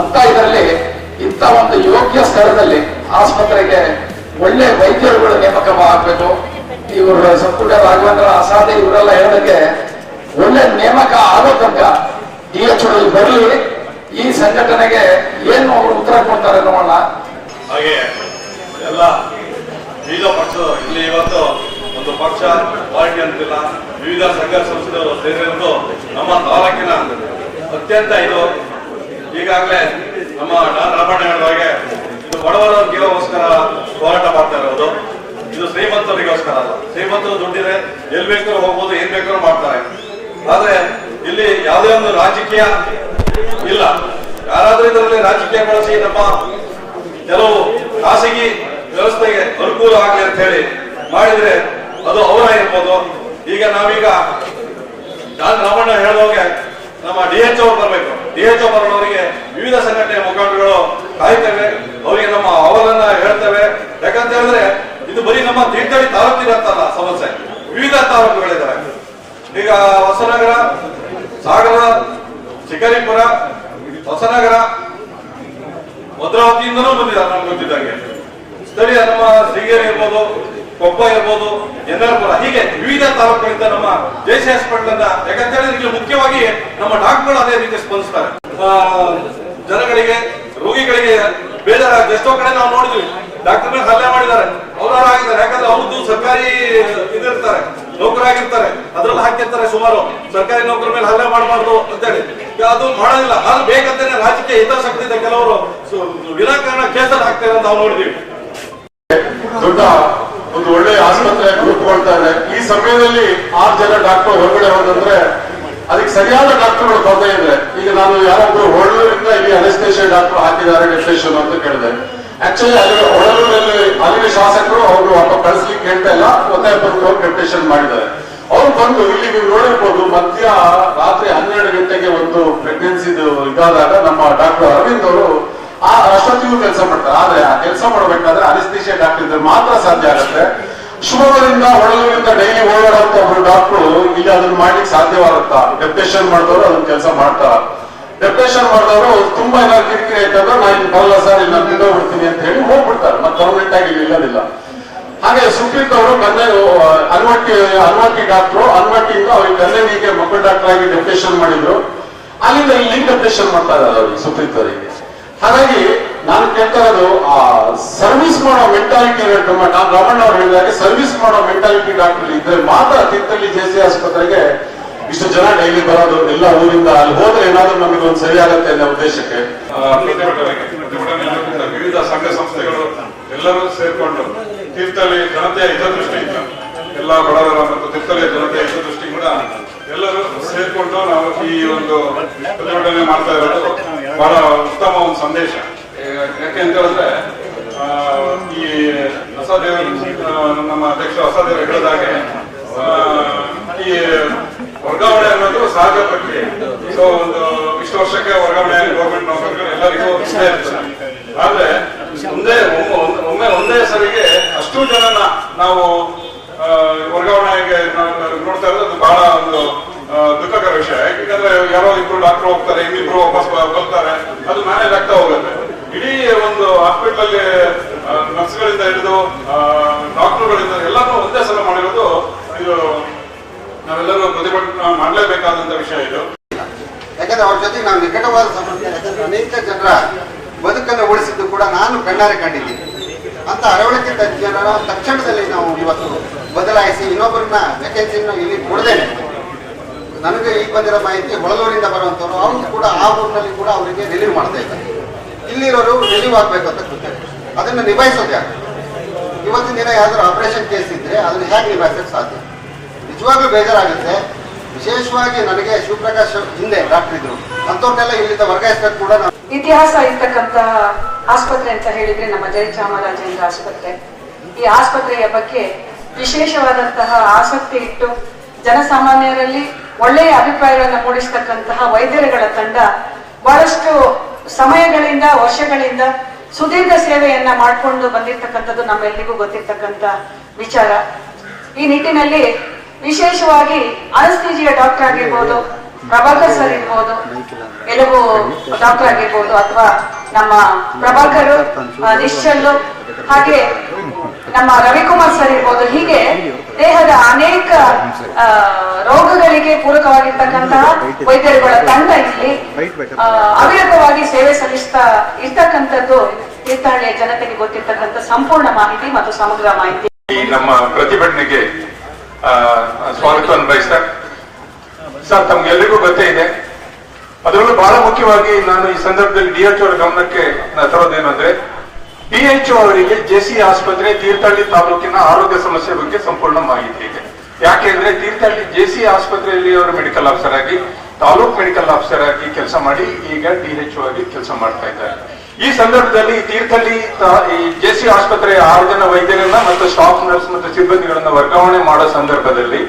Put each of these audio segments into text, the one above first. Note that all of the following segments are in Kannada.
ಅಂತ ಇದರಲ್ಲಿ, ಇಂಥ ಒಂದು ಯೋಗ್ಯ ಸ್ಥಳದಲ್ಲಿ ಆಸ್ಪತ್ರೆಗೆ ಒಳ್ಳೆ ವೈದ್ಯರುಗಳು ನೇಮಕ ಆಗ್ಬೇಕು ಇವರು ಸಂಪುಟ ರಾಘವೇಂದ್ರ ಅಸಾಧ್ಯ ಇವರೆಲ್ಲ ಹೇಳೋದಕ್ಕೆ ಒಳ್ಳೆ ನೇಮಕ ಆಗೋ ತನಕ ಡಿ ಎಚ್ ಬರಲಿ. ಈ ಸಂಘಟನೆಗೆ ಏನು ಅವರು ಉತ್ತರ ಕೊಡ್ತಾರೆ ನೋಡೋಣ ಹಾಗೆ ಎಲ್ಲ ವಿವಿಧ ಪಕ್ಷ, ಇಲ್ಲಿ ಇವತ್ತು ಒಂದು ಪಕ್ಷ ಪಾರ್ಟಿ ಅಂತಿಲ್ಲ. ವಿವಿಧ ಸಂಘ ಸಂಸ್ಥೆಗಳು ಸೇರಿರುವುದು ನಮ್ಮ ತಾಲೂಕಿನ ಅತ್ಯಂತ ಇದು ಈಗಾಗಲೇ ನಮ್ಮ ಡಾನ್ ರಾಮಣ್ಣ ಹಾಗೆ ಇದು ಬಡವರ ಹೋರಾಟ ಮಾಡ್ತಾ ಇರೋದು. ಇದು ಶ್ರೀಮಂತರಿಗೋಸ್ಕರ ಅಲ್ಲ. ಶ್ರೀಮಂತರು ದುಡ್ಡಿದೆ ಎಲ್ಲಿ ಬೇಕಾದ್ರೂ ಹೋಗ್ಬೋದು, ಏನ್ ಬೇಕಾದ್ರೂ ಮಾಡ್ತಾರೆ. ಆದ್ರೆ ಇಲ್ಲಿ ಯಾವುದೇ ಒಂದು ರಾಜಕೀಯ ಇಲ್ಲ. ಯಾರಾದ್ರೂ ಇದರಲ್ಲಿ ರಾಜಕೀಯ ಬಳಸಿ ನಮ್ಮ ಕೆಲವು ಖಾಸಗಿ ವ್ಯವಸ್ಥೆಗೆ ಅನುಕೂಲ ಆಗಲಿ ಅಂತ ಹೇಳಿ ಮಾಡಿದ್ರೆ ಅದು ಅವರ ಇರ್ಬೋದು. ಈಗ ನಾವೀಗ ಡಾನ್ ರಾಮಣ್ಣ ಹೇಳುವಾಗೆ ನಮ್ಮ ಡಿ ಎಚ್ ಓ ಬರಬೇಕು. ಡಿ ಎಚ್ ಓ ಬರೋರಿಗೆ ವಿವಿಧ ಸಂಘಟನೆಯ ಮುಖಂಡರುಗಳು ಕಾಯ್ತೇವೆ. ಅವರಿಗೆ ನಮ್ಮ ಅವಲನ್ನ ಹೇಳ್ತೇವೆ. ಯಾಕಂತ ಹೇಳಿದ್ರೆ, ಇದು ಬರೀ ನಮ್ಮ ತೀರ್ಥಹಳ್ಳಿ ತಾಲೂಕಿನಂತಲ್ಲ ಸಮಸ್ಯೆ. ವಿವಿಧ ತಾಲೂಕುಗಳಿದ್ದಾವೆ ಈಗ ಹೊಸನಗರ, ಸಾಗರ ಶಿಕಾರಿಪುರ ಹೊಸನಗರ, ಭದ್ರಾವತಿಯಿಂದನೂ ಬಂದಿದ್ದಾರೆ ನಮ್ಗೆ ಗೊತ್ತಿದ್ದಂಗೆ. ಸ್ಥಳೀಯ ನಮ್ಮ ಶ್ರೀಗೇರಿ ಇರ್ಬೋದು, ಕೊಪ್ಪ ಇರ್ಬೋದು ಎನ್ನರ್ಪುರ ಹೀಗೆ ವಿವಿಧ ತಾಲೂಕುಗಳಿಂದ ನಮ್ಮ ಜೆಸಿ ಹಾಸ್ಪಿಟಲ್ ಯಾಕಂತೇಳಿ ಯಾಕಂತ ಇಲ್ಲಿ ಮುಖ್ಯವಾಗಿ ನಮ್ಮ ಡಾಕ್ಟರ್ಗಳು ಅದೇ ರೀತಿ ಸ್ಪಂದಿಸ್ತಾರೆ. ಜನಗಳಿಗೆ, ರೋಗಿಗಳಿಗೆ ಬೇಜಾರ ಎಷ್ಟೋ ಕಡೆ ನಾವು ನೋಡಿದ್ವಿ, ಡಾಕ್ಟರ್ ಮೇಲೆ ಹಲ್ಲೆ ಮಾಡಿದ್ದಾರೆ. ಅವರಾರು ಆಗಿದ್ದಾರೆ. ಯಾಕಂದ್ರೆ ಅವ್ರದ್ದು ಸರ್ಕಾರಿ ಇದಿರ್ತಾರೆ, ನೌಕರಾಗಿರ್ತಾರೆ. ಅದ್ರಲ್ಲಿ ಹಾಕಿರ್ತಾರೆ ಸುಮಾರು. ಸರ್ಕಾರಿ ನೌಕರ ಮೇಲೆ ಹಲ್ಲೆ ಮಾಡಬಾರ್ದು ಅಂತೇಳಿ. ಅದು ಮಾಡೋದಿಲ್ಲ. ಅದು ಬೇಕಂತಾನೆ ರಾಜಕೀಯ ಹಿತಾಸಕ್ತಿ ಇದೆ ಕೆಲವರು ವಿನಾಕಾರಣ ಕೇಸಲ್ಲಿ ಹಾಕ್ತಾರೆ ಅಂತ ನಾವು ನೋಡಿದೀವಿ. ದೊಡ್ಡ ಒಂದು ಒಳ್ಳೆ ಆಸ್ಪತ್ರೆ ರೂಪುಗೊಳ್ತಾ ಇದೆ. ಈ ಸಮಯದಲ್ಲಿ ಆರು ಜನ ಡಾಕ್ಟರ್ ಹೊರಗಡೆ ಹೋದಂದ್ರೆ ಅದಕ್ಕೆ ಸರಿಯಾದ ಡಾಕ್ಟರ್ಗಳು ಕೊರತೆ ಇದೆ. ಈಗ ನಾನು ಯಾರೊಬ್ರು ಹೊಳಲೂರಿಂದ ಇಲ್ಲಿ ಅನಸ್ತೇಷಿಯಾ ಡಾಕ್ಟರ್ ಹಾಕಿದ್ದಾರೆ ಡೆಫಿನೇಷನ್ ಅಂತ ಕೇಳಿದೆ. ಆಕ್ಚುಲಿ ಅಲ್ಲಿ ಹೊಳಲೂರಲ್ಲಿ ಅಲ್ಲಿನ ಶಾಸಕರು ಅವರು ಅಪ್ಪ ಕಳಿಸ್ಲಿಕ್ಕೆ ಹೇಳ್ತಾ ಇಲ್ಲ. ಒತ್ತಾಯ ಬಂದು ಮಾಡಿದ್ದಾರೆ. ಅವ್ರು ಬಂದು ಇಲ್ಲಿ ನೀವು ನೋಡಿರ್ಬೋದು, ಮಧ್ಯ ರಾತ್ರಿ ಹನ್ನೆರಡು ಗಂಟೆಗೆ ಒಂದು ಪ್ರೆಗ್ನೆನ್ಸಿದು ಇದಾದಾಗ ನಮ್ಮ ಡಾಕ್ಟರ್ ಅರವಿಂದ್ ಅವರು ಆ ಅಷ್ಟೊತ್ತಿಗೂ ಕೆಲಸ ಮಾಡ್ತಾರೆ. ಆದ್ರೆ ಆ ಕೆಲಸ ಮಾಡಬೇಕಾದ್ರೆ ಅನಿಸ್ತೇಷಿಯಾ ಡಾಕ್ಟರ್ ಇದ್ರೆ ಮಾತ್ರ ಸಾಧ್ಯ ಆಗುತ್ತೆ. ಶಿವಮೊಗ್ಗದಿಂದ ಹೊಳಲಿಂದ ಡೈಲಿ ಓಡಾಡುವಂತ ಒಬ್ರು ಡಾಕ್ಟ್ರು ಇಲ್ಲಿ ಅದನ್ನ ಮಾಡ್ಲಿಕ್ಕೆ ಸಾಧ್ಯವಾಗುತ್ತಾ. ಡೆಪ್ರೆಷನ್ ಮಾಡಿದವರು ಅದನ್ನ ಕೆಲಸ ಮಾಡ್ತಾರ. ಡೆಪ್ರೆಷನ್ ಮಾಡಿದವರು ತುಂಬಾ ಏನಾದ್ರು ಕಿರಿಕಿರಿ ಆಯ್ತಂದ್ರೆ ನಾನು ಇನ್ ಬರಲ್ಲ ಸರ್ ಇಲ್ಲಿ ನಾನು ಬಿಡೋಗ್ಬಿಡ್ತೀನಿ ಅಂತ ಹೇಳಿ ಹೋಗ್ಬಿಡ್ತಾರೆ. ಮತ್ತೆ ಪರ್ಮನೆಂಟ್ ಆಗಿ ಇಲ್ಲಿ ಇಲ್ಲದಿಲ್ಲ. ಹಾಗೆ ಸುಪ್ರೀತ್ ಅವರು ಕನ್ನೆ ಅನ್ವಟ್ಟಿ ಅನ್ವಟ್ಟಿ ಡಾಕ್ಟ್ರು ಅನ್ವಟ್ಟಿಯಿಂದ ಅವ್ರಿಗೆ ಕನ್ನಡಿಗೆ ಮಕ್ಕಳ ಡಾಕ್ಟರ್ ಆಗಿ ಡೆಪ್ರೆಷನ್ ಮಾಡಿದ್ರು. ಅಲ್ಲಿಂದ ಇಲ್ಲಿ ಡೆಪ್ರೆಷನ್ ಮಾಡ್ತಾ ಇದ್ದಾರೆ ಅವ್ರಿಗೆ ಸುಪ್ರೀತ್ ಅವರಿಗೆ. ಹಾಗಾಗಿ ನಾನು ಕೇಳ್ತಾ ಆ ಸರ್ವಿಸ್ ಮಾಡೋ ಮೆಂಟಾಲಿಟಿ ನಮ್ಮ ನಾನು ರಮಣ್ಣ ಅವ್ರು ಹೇಳಿದಾಗ ಸರ್ವಿಸ್ ಮಾಡೋ ಮೆಂಟಾಲಿಟಿ ಡಾಕ್ಟರ್ ಇದ್ರೆ ಮಾತ್ರ ತೀರ್ಥಹಳ್ಳಿ ಜೆ ಸಿ ಆಸ್ಪತ್ರೆಗೆ ಇಷ್ಟು ಜನ ಡೈಲಿ ಬರೋದು, ಎಲ್ಲ ಊರಿಂದ ಅಲ್ಲಿ ಹೋದ್ರೆ ಏನಾದ್ರೂ ನಮಗೆ ಒಂದು ಸರಿ ಆಗುತ್ತೆ ಅನ್ನೋ ಉದ್ದೇಶಕ್ಕೆ. ವಿವಿಧ ಸಂಘ ಸಂಸ್ಥೆಗಳು ಎಲ್ಲರೂ ಸೇರ್ಕೊಂಡು ತೀರ್ಥಹಳ್ಳಿ ಜನತೆಯ ಹಿತದೃಷ್ಟಿಯಿಂದ ಎಲ್ಲ ಬಡವರ ಮತ್ತು ತೀರ್ಥಹಳ್ಳಿಯ ಜನತೆಯ ಕೂಡ ಎಲ್ಲರೂ ಸೇರ್ಕೊಂಡು ನಾವು ಈ ಒಂದು ಪ್ರತಿಭಟನೆ ಮಾಡ್ತಾ ಇರೋದು. ಬಹಳ ಉತ್ತಮ ಒಂದು ಸಂದೇಶ. ಯಾಕೆ ಅಂತ ಹೇಳಿದ್ರೆ ಈ ಹೊಸದೇವ್ ನಮ್ಮ ಅಧ್ಯಕ್ಷ ಹೊಸದೇವ್ ಹೇಳಿದಾಗೆ ಈ ವರ್ಗಾವಣೆ ಅನ್ನೋದು ಸಹಜ ಪ್ರಕ್ರಿಯೆ. ಸೊ ಒಂದು ಇಷ್ಟು ವರ್ಷಕ್ಕೆ ವರ್ಗಾವಣೆ ಗೌರ್ಮೆಂಟ್ ನೌಕರರು ಎಲ್ಲರಿಗೂ ಇಷ್ಟೇ ಇರ್ತದೆ ಆದ್ರೆ, ಒಂದೇ ಒಮ್ಮೆ ಒಂದೇ ಸರಿಗೆ ಅಷ್ಟು ಜನನ ನಾವು ವರ್ಗಾವಣೆಗೆ ನೋಡ್ತಾ ಇರೋದು ಬಹಳ ಒಂದು ದುಃಖಕರ ವಿಷಯ ಯಾಕಂದ್ರೆ ಯಾರೋ ಇಬ್ರು ಡಾಕ್ಟರ್ ಹೋಗ್ತಾರೆ, ಇನ್ನಿಬ್ರು ವಾಪಸ್ ಬರ್ತಾರೆ. ಅದು ಮ್ಯಾನೇಜ್ ಆಗ್ತಾ ಹೋಗುತ್ತೆ. ಇಡೀ ಒಂದು ಹಾಸ್ಪಿಟಲ್ ಅಲ್ಲಿ ನರ್ಸ್ಗಳಿಂದ ಹಿಡಿದು ಡಾಕ್ಟರ್ಗಳಿಂದ ಎಲ್ಲರೂ ಒಂದೇ ಸಲ ಮಾಡಿರೋದು ಇದು ನಾವೆಲ್ಲರೂ ಪ್ರತಿಭಟನೆ ಮಾಡಲೇಬೇಕಾದಂತ ವಿಷಯ ಇದು. ಯಾಕಂದ್ರೆ ಅವ್ರ ಜೊತೆ ನಾವು ನಿಕಟವಾದ ಸಂಬಂಧ ಅನೇಕ ಜನರ ಬದುಕನ್ನು ಉಳಿಸಿದ್ದು ಕೂಡ ನಾನು ಕಣ್ಣಾರೆ ಕಂಡಿದ್ದೀನಿ. ಅಂತ ಅರವಳಿಕೆ ತಜ್ಞರ ತಕ್ಷಣದಲ್ಲಿ ನಾವು ಇವತ್ತು ಬದಲಾಯಿಸಿ ಇನ್ನೊಬ್ಬರನ್ನ ವೇಕೆನ್ಸಿನ ಇಲ್ಲಿ ಕೊಡದೇನೆ ನನಗೆ ಈಗ ಬಂದಿರೋ ಮಾಹಿತಿ ಹೊಳಲೂರಿಂದ ಬರುವಂಥವ್ರು, ಅವ್ರು ಕೂಡ ಆ ಊರಿನಲ್ಲಿ ಕೂಡ ಅವರಿಗೆ ರಿಲೀವ್ ಮಾಡ್ತಾ ಇದ್ದಾರೆ. ಇಲ್ಲಿರೋರು ರಿಲೀವ್ ಆಗಬೇಕು ಅಂತ ಕೂತಾರೆ ಅದನ್ನು ನಿಭಾಯಿಸೋದು ಯಾರು? ಇವತ್ತಿನ ದಿನ ಯಾವ್ದಾದ್ರು ಆಪರೇಷನ್ ಕೇಸ್ ಇದ್ರೆ ಅದನ್ನ ಹೇಗೆ ನಿಭಾಯಿಸಕ್ಕೆ ಸಾಧ್ಯ? ನಿಜವಾಗ್ಲೂ ಬೇಜಾರಾಗುತ್ತೆ. ವಿಶೇಷವಾಗಿ ನನಗೆ ಶಿವಪ್ರಕಾಶ್ ಹಿಂದೆ ಡಾಕ್ಟರ್ ಇದ್ರು. ಅಂತವ್ರನ್ನೆಲ್ಲ ಇಲ್ಲಿಂದ ವರ್ಗಾಯಿಸ್ಬೇಕು ಕೂಡ ಇತಿಹಾಸ ಇರ್ತಕ್ಕಂತಹ ಆಸ್ಪತ್ರೆ ಅಂತ ಹೇಳಿದ್ರೆ ನಮ್ಮ ಜಯಚಾಮರಾಜೇಂದ್ರ ಆಸ್ಪತ್ರೆ. ಈ ಆಸ್ಪತ್ರೆಯ ಬಗ್ಗೆ ವಿಶೇಷವಾದಂತಹ ಆಸಕ್ತಿ ಇಟ್ಟು ಜನಸಾಮಾನ್ಯರಲ್ಲಿ ಒಳ್ಳೆಯ ಅಭಿಪ್ರಾಯಗಳನ್ನು ಮೂಡಿಸ್ತಕ್ಕಂತಹ ವೈದ್ಯರುಗಳ ತಂಡ ಬಹಳಷ್ಟು ಸಮಯಗಳಿಂದ, ವರ್ಷಗಳಿಂದ ಸುದೀರ್ಘ ಸೇವೆಯನ್ನ ಮಾಡಿಕೊಂಡು ಬಂದಿರತಕ್ಕಂಥದ್ದು ನಮ್ಮೆಲ್ಲರಿಗೂ ಗೊತ್ತಿರ್ತಕ್ಕಂಥ ವಿಚಾರ. ಈ ನಿಟ್ಟಿನಲ್ಲಿ ವಿಶೇಷವಾಗಿ ಅನಸ್ತೀಜಿಯ ಡಾಕ್ಟರ್ ಆಗಿರ್ಬೋದು, ಪ್ರಭಾಕರ್ ಸರ್ ಇರ್ಬೋದು ಕೆಲವು ಡಾಕ್ಟರ್ ಆಗಿರ್ಬೋದು ಅಥವಾ ನಮ್ಮ ಪ್ರಭಾಕರ್ ನಿಶ್ಚಲ್ಲು ಹಾಗೆ ನಮ್ಮ ರವಿಕುಮಾರ್ ಸರ್ ಇರ್ಬೋದು. ಹೀಗೆ ದೇಹದ ಅನೇಕ ರೋಗಗಳಿಗೆ ಪೂರಕವಾಗಿರ್ತಕ್ಕಂತಹ ವೈದ್ಯರುಗಳ ತಂಡ ಇಲ್ಲಿ ಅವಿರತವಾಗಿ ಸೇವೆ ಸಲ್ಲಿಸ್ತಾ ಇರ್ತಕ್ಕಂಥದ್ದು ತೀರ್ಥಹಳ್ಳಿಯ ಜನತೆಗೆ ಗೊತ್ತಿರ್ತಕ್ಕಂಥ ಸಂಪೂರ್ಣ ಮಾಹಿತಿ ಮತ್ತು ಸಮಗ್ರ ಮಾಹಿತಿ. ನಮ್ಮ ಪ್ರತಿಭಟನೆಗೆ ಸ್ವಾಗತವನ್ನು ಬಯಸ್ತಾರೆ ಸರ್, ತಮ್ಗೆಲ್ಲರಿಗೂ ಗೊತ್ತೇ ಇದೆ. ಅದರಲ್ಲೂ ಬಹಳ ಮುಖ್ಯವಾಗಿ ನಾನು ಈ ಸಂದರ್ಭದಲ್ಲಿ ಡಿಎಚ್ ಅವರ ಗಮನಕ್ಕೆ ತರೋದೇನು ಡಿಎಚ್ ಅವರಿಗೆ ಜೆಸಿ ಆಸ್ಪತ್ರೆ ತೀರ್ಥಹಳ್ಳಿ ತಾಲೂಕಿನ ಆರೋಗ್ಯ ಸಮಸ್ಯೆ ಬಗ್ಗೆ ಸಂಪೂರ್ಣ ಮಾಹಿತಿ ಇದೆ. ಯಾಕೆಂದ್ರೆ ತೀರ್ಥಹಳ್ಳಿ ಜೆಸಿ ಆಸ್ಪತ್ರೆಯಲ್ಲಿ ಅವರು ಮೆಡಿಕಲ್ ಆಫೀಸರ್ ಆಗಿ, ತಾಲೂಕ್ ಮೆಡಿಕಲ್ ಆಫೀಸರ್ ಆಗಿ ಕೆಲಸ ಮಾಡಿ ಈಗ ಡಿಎಚ್ಒ ಆಗಿ ಕೆಲಸ ಮಾಡ್ತಾ ಇದ್ದಾರೆ. ಈ ಸಂದರ್ಭದಲ್ಲಿ ತೀರ್ಥಹಳ್ಳಿ ಜೆಸಿ ಆಸ್ಪತ್ರೆಯ ಆರು ಜನ ವೈದ್ಯರನ್ನ ಮತ್ತು ಸ್ಟಾಫ್ ನರ್ಸ್ ಮತ್ತು ಸಿಬ್ಬಂದಿಗಳನ್ನ ವರ್ಗಾವಣೆ ಮಾಡೋ ಸಂದರ್ಭದಲ್ಲಿ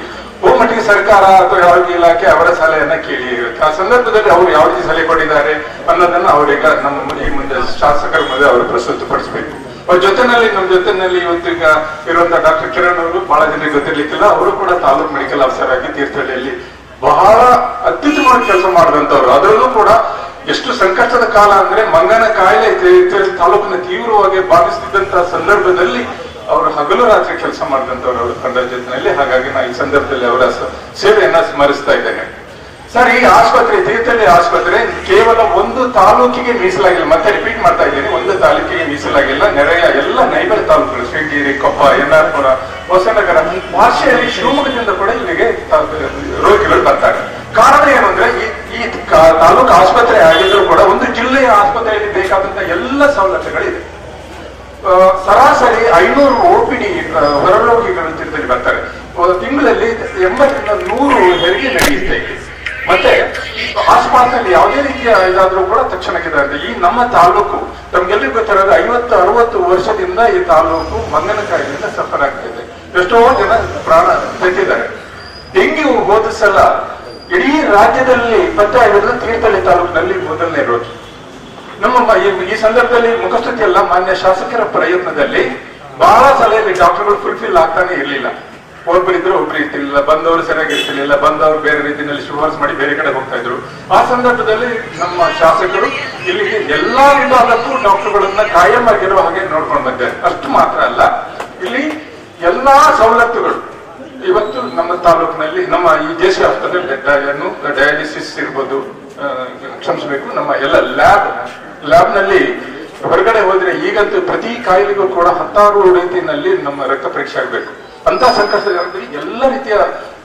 ಬಹುಮಟ್ಟಿಗೆ ಸರ್ಕಾರ ಅಥವಾ ಯಾವುದೇ ಇಲಾಖೆ ಅವರ ಸಲಹೆಯನ್ನ ಕೇಳಿ ಇರುತ್ತೆ. ಆ ಸಂದರ್ಭದಲ್ಲಿ ಅವರು ಯಾವ ರೀತಿ ಸಲಹೆ ಕೊಟ್ಟಿದ್ದಾರೆ ಅನ್ನೋದನ್ನ ಅವರೀಗ ನಮ್ಮ ಈ ಮುಂದೆ ಶಾಸಕರ ಮುಂದೆ ಅವರು ಪ್ರಸ್ತುತಪಡಿಸಬೇಕು. ಅವ್ರ ಜೊತೆನಲ್ಲಿ ನಮ್ಮ ಜೊತೆನಲ್ಲಿ ಇವತ್ತೀಗ ಇರುವಂತಹ ಡಾಕ್ಟರ್ ಕಿರಣ್ ಅವರು ಬಹಳ ಜನರಿಗೆ ಗೊತ್ತಿರ್ಲಿಕ್ಕಿಲ್ಲ. ಅವರು ಕೂಡ ತಾಲೂಕ್ ಮೆಡಿಕಲ್ ಆಫೀಸರ್ ಆಗಿ ತೀರ್ಥಹಳ್ಳಿಯಲ್ಲಿ ಬಹಳ ಅತ್ಯುತ್ತಮವಾಗಿ ಕೆಲಸ ಮಾಡಿದಂತವ್ರು ಅದರಲ್ಲೂ ಕೂಡ ಎಷ್ಟು ಸಂಕಷ್ಟದ ಕಾಲ ಅಂದ್ರೆ ಮಂಗನ ಕಾಯಿಲೆ ತಾಲೂಕಿನ ತೀವ್ರವಾಗಿ ಬಾಧಿಸುತ್ತಿದ್ದಂತಹ ಸಂದರ್ಭದಲ್ಲಿ ಅವರು ಹಗಲು ರಾತ್ರಿ ಕೆಲಸ ಮಾಡಿದಂತವ್ರು ಅವರು ತಂಡ ಜೊತೆಯಲ್ಲಿ. ಹಾಗಾಗಿ ನಾನು ಈ ಸಂದರ್ಭದಲ್ಲಿ ಅವರ ಸೇವೆಯನ್ನ ಸ್ಮರಿಸ್ತಾ ಇದ್ದೇನೆ. ಸರ್ ಈ ಆಸ್ಪತ್ರೆ ತೀರ್ಥಹಳ್ಳಿ ಆಸ್ಪತ್ರೆ ಕೇವಲ ಒಂದು ತಾಲೂಕಿಗೆ ಮೀಸಲಾಗಿಲ್ಲ. ಮತ್ತೆ ರಿಪೀಟ್ ಮಾಡ್ತಾ ಇದ್ದೀನಿ. ಒಂದು ತಾಲೂಕಿಗೆ ಮೀಸಲಾಗಿಲ್ಲ. ನೆರೆಯ ಎಲ್ಲ ನೈಬರ್ ತಾಲೂಕುಗಳು ಶೃಂಗೇರಿ ಕೊಪ್ಪ ಪುರ ಹೊಸನಗರ ಭಾಷೆಯಲ್ಲಿ ಶಿವಮೊಗ್ಗದಿಂದ ಕೂಡ ಇಲ್ಲಿಗೆ ರೋಗಿಗಳು ಬರ್ತಾರೆ. ಕಾರಣ ಏನು ಅಂದ್ರೆ ಈ ತಾಲೂಕು ಆಸ್ಪತ್ರೆ ಆಗಿದ್ರು ಕೂಡ ಒಂದು ಜಿಲ್ಲೆಯ ಆಸ್ಪತ್ರೆಯಲ್ಲಿ ಬೇಕಾದಂತಹ ಎಲ್ಲ ಸವಲತ್ತುಗಳಿದೆ. ಆ, ಸರಾಸರಿ ಐನೂರು ಓಪಿಡಿ ಹೊರರೋಗಿಗಳು ತೀರ್ಥಹಳ್ಳಿ ಬರ್ತಾರೆ. ತಿಂಗಳಲ್ಲಿ ಎಂಬತ್ತರಿಂದ ನೂರು ಹೆರಿಗೆ ನಡೆಯುತ್ತೆ. ಮತ್ತೆ ಆಸ್ಪಾಸ್ನಲ್ಲಿ ಯಾವುದೇ ರೀತಿಯ ಇದಾದ್ರೂ ಕೂಡ ತಕ್ಷಣಕ್ಕೆ ಇದಾಗುತ್ತೆ. ಈ ನಮ್ಮ ತಾಲೂಕು ತಮ್ಗೆಲ್ಲರಿಗೂ ಗೊತ್ತಿರೋದು ಐವತ್ತು, ಅರವತ್ತು ವರ್ಷದಿಂದ ಈ ತಾಲೂಕು ಮಂಗನ ಕಾಯಿಲೆಯಿಂದ ಸಫರ್ ಆಗ್ತಿದೆ. ಎಷ್ಟೋ ಜನ ಪ್ರಾಣ ತೆಗೆದಿದ್ದಾರೆ. ಡೆಂಗ್ಯೂ ಹೋದ ಸಲ ಇಡೀ ರಾಜ್ಯದಲ್ಲಿ ಪತ್ತೆ ಆಗಿರೋದು ತೀರ್ಥಹಳ್ಳಿ ತಾಲೂಕಿನಲ್ಲಿ ಮೊದಲನೇ ರೋಗಿ. ನಮ್ಮ ಈ- ಸಂದರ್ಭದಲ್ಲಿ ಮುಖಸ್ತುತಿ ಅಲ್ಲ ಮಾನ್ಯ ಶಾಸಕರ ಪ್ರಯತ್ನದಲ್ಲಿ ಬಹಳ ಸಲಹೆಯಲ್ಲಿ ಡಾಕ್ಟರ್ಗಳು ಫುಲ್ಫಿಲ್ ಆಗ್ತಾನೆ ಇರ್ಲಿಲ್ಲ. ಒಬ್ಬರಿದ್ರು ಒಬ್ರು ಇರ್ತಿರ್ಲಿಲ್ಲ, ಬಂದವರು ಸರಿಯಾಗಿ ಇರ್ತಿರ್ಲಿಲ್ಲ, ಬಂದವರು ಬೇರೆ ರೀತಿಯಲ್ಲಿ ಶಿಫಾರಸು ಮಾಡಿ ಬೇರೆ ಕಡೆ ಹೋಗ್ತಾ ಇದ್ರು. ಆ ಸಂದರ್ಭದಲ್ಲಿ ನಮ್ಮ ಶಾಸಕರು ಇಲ್ಲಿಗೆ ಎಲ್ಲಾ ವಿಭಾಗಕ್ಕೂ ಡಾಕ್ಟರ್ಗಳನ್ನ ಕಾಯಂ ಆಗಿರುವ ಹಾಗೆ ನೋಡ್ಕೊಂಡು ಬಂದಿದ್ದಾರೆ ಅಷ್ಟು ಮಾತ್ರ ಅಲ್ಲ. ಇಲ್ಲಿ ಎಲ್ಲಾ ಸವಲತ್ತುಗಳು. ಇವತ್ತು ನಮ್ಮ ತಾಲೂಕಿನಲ್ಲಿ ನಮ್ಮ ಈ ದೇಶ ಆಸ್ಪತ್ರೆ ಡಯಾಲಿಸಿಸ್ ಇರ್ಬೋದು ಕ್ಷಮಿಸಬೇಕು, ನಮ್ಮ ಎಲ್ಲ ಲ್ಯಾಬ್ ಲ್ಯಾಬ್ನಲ್ಲಿ ಹೊರಗಡೆ ಹೋದ್ರೆ ಈಗಂತೂ ಪ್ರತಿ ಕಾಯಿಲೆಗೂ ಕೂಡ ಹತ್ತಾರು ರೀತಿಯಲ್ಲಿ ನಮ್ಮ ರಕ್ತ ಪರೀಕ್ಷೆ ಆಗಬೇಕು. ಅಂತ ಸಂಕಷ್ಟದಲ್ಲಿ ಎಲ್ಲ ರೀತಿಯ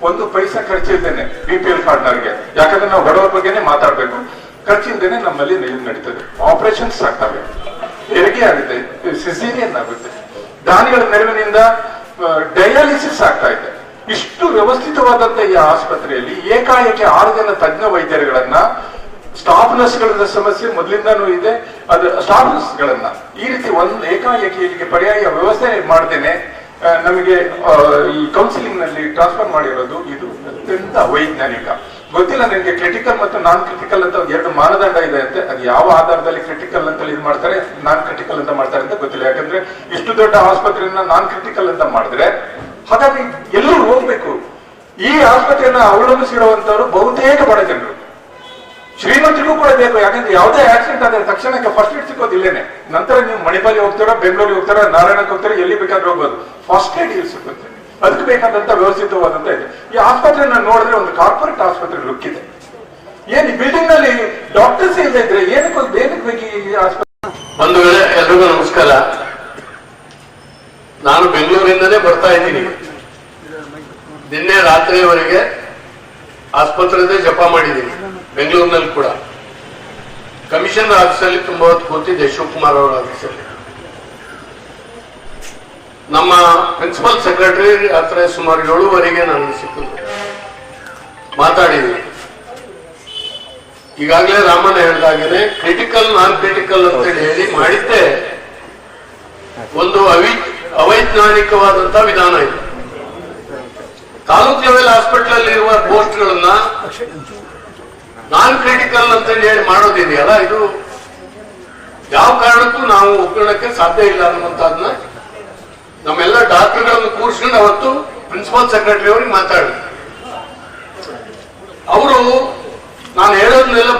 ಒಂದು ಪೈಸಾ ಖರ್ಚಿಲ್ದೇನೆ ಬಿ ಪಿ ಎಲ್ ಕಾರ್ಡ್ನವರಿಗೆ ಯಾಕಂದ್ರೆ ನಾವು ಬಡವರ ಬಗ್ಗೆನೇ ಮಾತಾಡ್ಬೇಕು. ಖರ್ಚಿಲ್ದೇನೆ ನಮ್ಮಲ್ಲಿ ನಡೀತದೆ. ಆಪರೇಷನ್ಸ್ ಆಗ್ತವೆ. ಹೆರಿಗೆ ಆಗುತ್ತೆ ಸಿಸೇರಿಯನ್ ಆಗುತ್ತೆ. ದಾನಿಗಳ ನೆರವಿನಿಂದ ಡಯಾಲಿಸಿಸ್ ಆಗ್ತಾ ಇದೆ. ಇಷ್ಟು ವ್ಯವಸ್ಥಿತವಾದಂತ ಈ ಆಸ್ಪತ್ರೆಯಲ್ಲಿ ಏಕಾಏಕಿ ಆರು ಜನ ತಜ್ಞ ವೈದ್ಯರುಗಳನ್ನ ಗಳನ್ನ ಸಮಸ್ಯೆ ಮೊದಲಿಂದಾನೂ ಇದೆ. ಅದು ಸ್ಟಾಫ್ ನರ್ಸ್ಗಳನ್ನ ಈ ರೀತಿ ಒಂದು ಏಕಾಏಕಿ ಪರ್ಯಾಯ ವ್ಯವಸ್ಥೆ ಮಾಡ್ತೇನೆ. ನಮಗೆ ಈ ಕೌನ್ಸಿಲಿಂಗ್ನಲ್ಲಿ ಟ್ರಾನ್ಸ್ಫರ್ ಮಾಡಿರೋದು ಇದು ಅತ್ಯಂತ ವೈಜ್ಞಾನಿಕ. ಗೊತ್ತಿಲ್ಲ ನನಗೆ ಕ್ರಿಟಿಕಲ್ ಮತ್ತು ನಾನ್ ಕ್ರಿಟಿಕಲ್ ಅಂತ ಒಂದು ಎರಡು ಮಾನದಂಡ ಇದೆ ಅಂತೆ. ಅದು ಯಾವ ಆಧಾರದಲ್ಲಿ ಕ್ರಿಟಿಕಲ್ ಅಂತ ಇದು ಮಾಡ್ತಾರೆ ನಾನ್ ಕ್ರಿಟಿಕಲ್ ಅಂತ ಮಾಡ್ತಾರೆ ಅಂತ ಗೊತ್ತಿಲ್ಲ. ಯಾಕಂದ್ರೆ ಇಷ್ಟು ದೊಡ್ಡ ಆಸ್ಪತ್ರೆಯನ್ನ ನಾನ್ ಕ್ರಿಟಿಕಲ್ ಅಂತ ಮಾಡಿದ್ರೆ, ಹಾಗಾಗಿ ಎಲ್ಲರೂ ಹೋಗ್ಬೇಕು. ಈ ಆಸ್ಪತ್ರೆಯನ್ನ ಅವಲಂಬಿಸಿರುವಂತವರು ಬಹುತೇಕ ಬಡ ಜನರು. ಶ್ರೀಮಂತರಿಗೂ ಕೂಡ ಬೇಕು. ಯಾಕಂದ್ರೆ ಯಾವುದೇ ಆಕ್ಸಿಡೆಂಟ್ ಆದರೆ ತಕ್ಷಣಕ್ಕೆ ಫಸ್ಟ್ ಏಡ್ ಸಿಕ್ಕೋದು ಇಲ್ಲೇನೆ. ನಂತರ ನೀವು ಮಣಿಪಾಲಿ ಹೋಗ್ತಾರ, ಬೆಂಗಳೂರಿಗೆ ಹೋಗ್ತಾರ, ನಾರಾಯಣಕ್ಕೆ ಹೋಗ್ತಾರೆ, ಎಲ್ಲಿ ಬೇಕಾದ್ರೂ ಹೋಗ್ಬೋದು. ಫಸ್ಟ್ ಏಡ್ ಇಲ್ಲಿ ಸಿಗುತ್ತೆ ಅದಕ್ಕೆ ಬೇಕಾದಂತ ವ್ಯವಸ್ಥಿತವಾದಂತ ಇದೆ. ಈ ಆಸ್ಪತ್ರೆನ ನೋಡಿದ್ರೆ ಒಂದು ಕಾರ್ಪೊರೇಟ್ ಆಸ್ಪತ್ರೆ ಲುಕ್ ಇದೆ. ಏನ್ ಬಿಲ್ಡಿಂಗ್ನಲ್ಲಿ ಡಾಕ್ಟರ್ಸ್ ಇಲ್ಲದೆ ಇದ್ರೆ ಏನಕ್ಕೆ ಏನಕ್ಕೆ ಬೇಕು ಈ ಆಸ್ಪತ್ರೆ? ಒಂದು ವೇಳೆ ಎಲ್ರಿಗೂ ನಮಸ್ಕಾರ. ನಾನು ಬೆಂಗಳೂರಿಂದನೇ ಬರ್ತಾ ಇದ್ದೀನಿ. ನಿನ್ನೆ ರಾತ್ರಿಯವರೆಗೆ ಆಸ್ಪತ್ರೆದೇ ಜಪ ಮಾಡಿದ್ದೀನಿ. ಬೆಂಗಳೂರಿನಲ್ಲಿ ಕೂಡ. ಕಮಿಷನ್ ಆಫೀಸಲ್ಲಿ ತುಂಬಾ ಹೊತ್ತು ಕೂತಿದ್ದೆ, ಶಿವಕುಮಾರ್ ಅವರ ಆಫೀಸಲ್ಲಿ ನಮ್ಮ ಪ್ರಿನ್ಸಿಪಲ್ ಸೆಕ್ರೆಟರಿ ಹತ್ರ ಸುಮಾರು ಏಳುವರೆಗೆ ನಾನು ಸಿಕ್ಕು ಮಾತಾಡಿದ್ದೀನಿ ಈಗಾಗಲೇ ರಾಮನ ಹೇಳಿದಾಗಿದೆ ಕ್ರಿಟಿಕಲ್ ನಾನ್ ಕ್ರಿಟಿಕಲ್ ಅಂತ ಹೇಳಿ ಮಾಡಿದ್ದೆ. ಒಂದು ಅವಿ ಅವೈಜ್ಞಾನಿಕವಾದಂತಹ ವಿಧಾನ ಇದು. ತಾಲೂಕ್ ಲೆವೆಲ್ ಹಾಸ್ಪಿಟಲ್ ಇರುವ ಪೋಸ್ಟ್ಗಳನ್ನ ನಾನ್ ಕ್ರಿಟಿಕಲ್ ಅಂತ ಹೇಳಿ ಮಾಡೋದಿದೆಯಲ್ಲ, ಇದು ಯಾವ ಕಾರಣಕ್ಕೂ ನಾವು ಒಪ್ಕೊಳ್ಳಕ್ಕೆ ಸಾಧ್ಯ ಇಲ್ಲ ಅನ್ನುವಂಥದ್ದನ್ನ ನಮ್ಮೆಲ್ಲ ಡಾಕ್ಟರ್ಗಳನ್ನು ಕೂರಿಸ್ಕೊಂಡು ಅವತ್ತು ಪ್ರಿನ್ಸಿಪಲ್ ಸೆಕ್ರೆಟರಿ ಅವ್ರಿಗೆ ಮಾತಾಡಿದ್ರು ಅವರು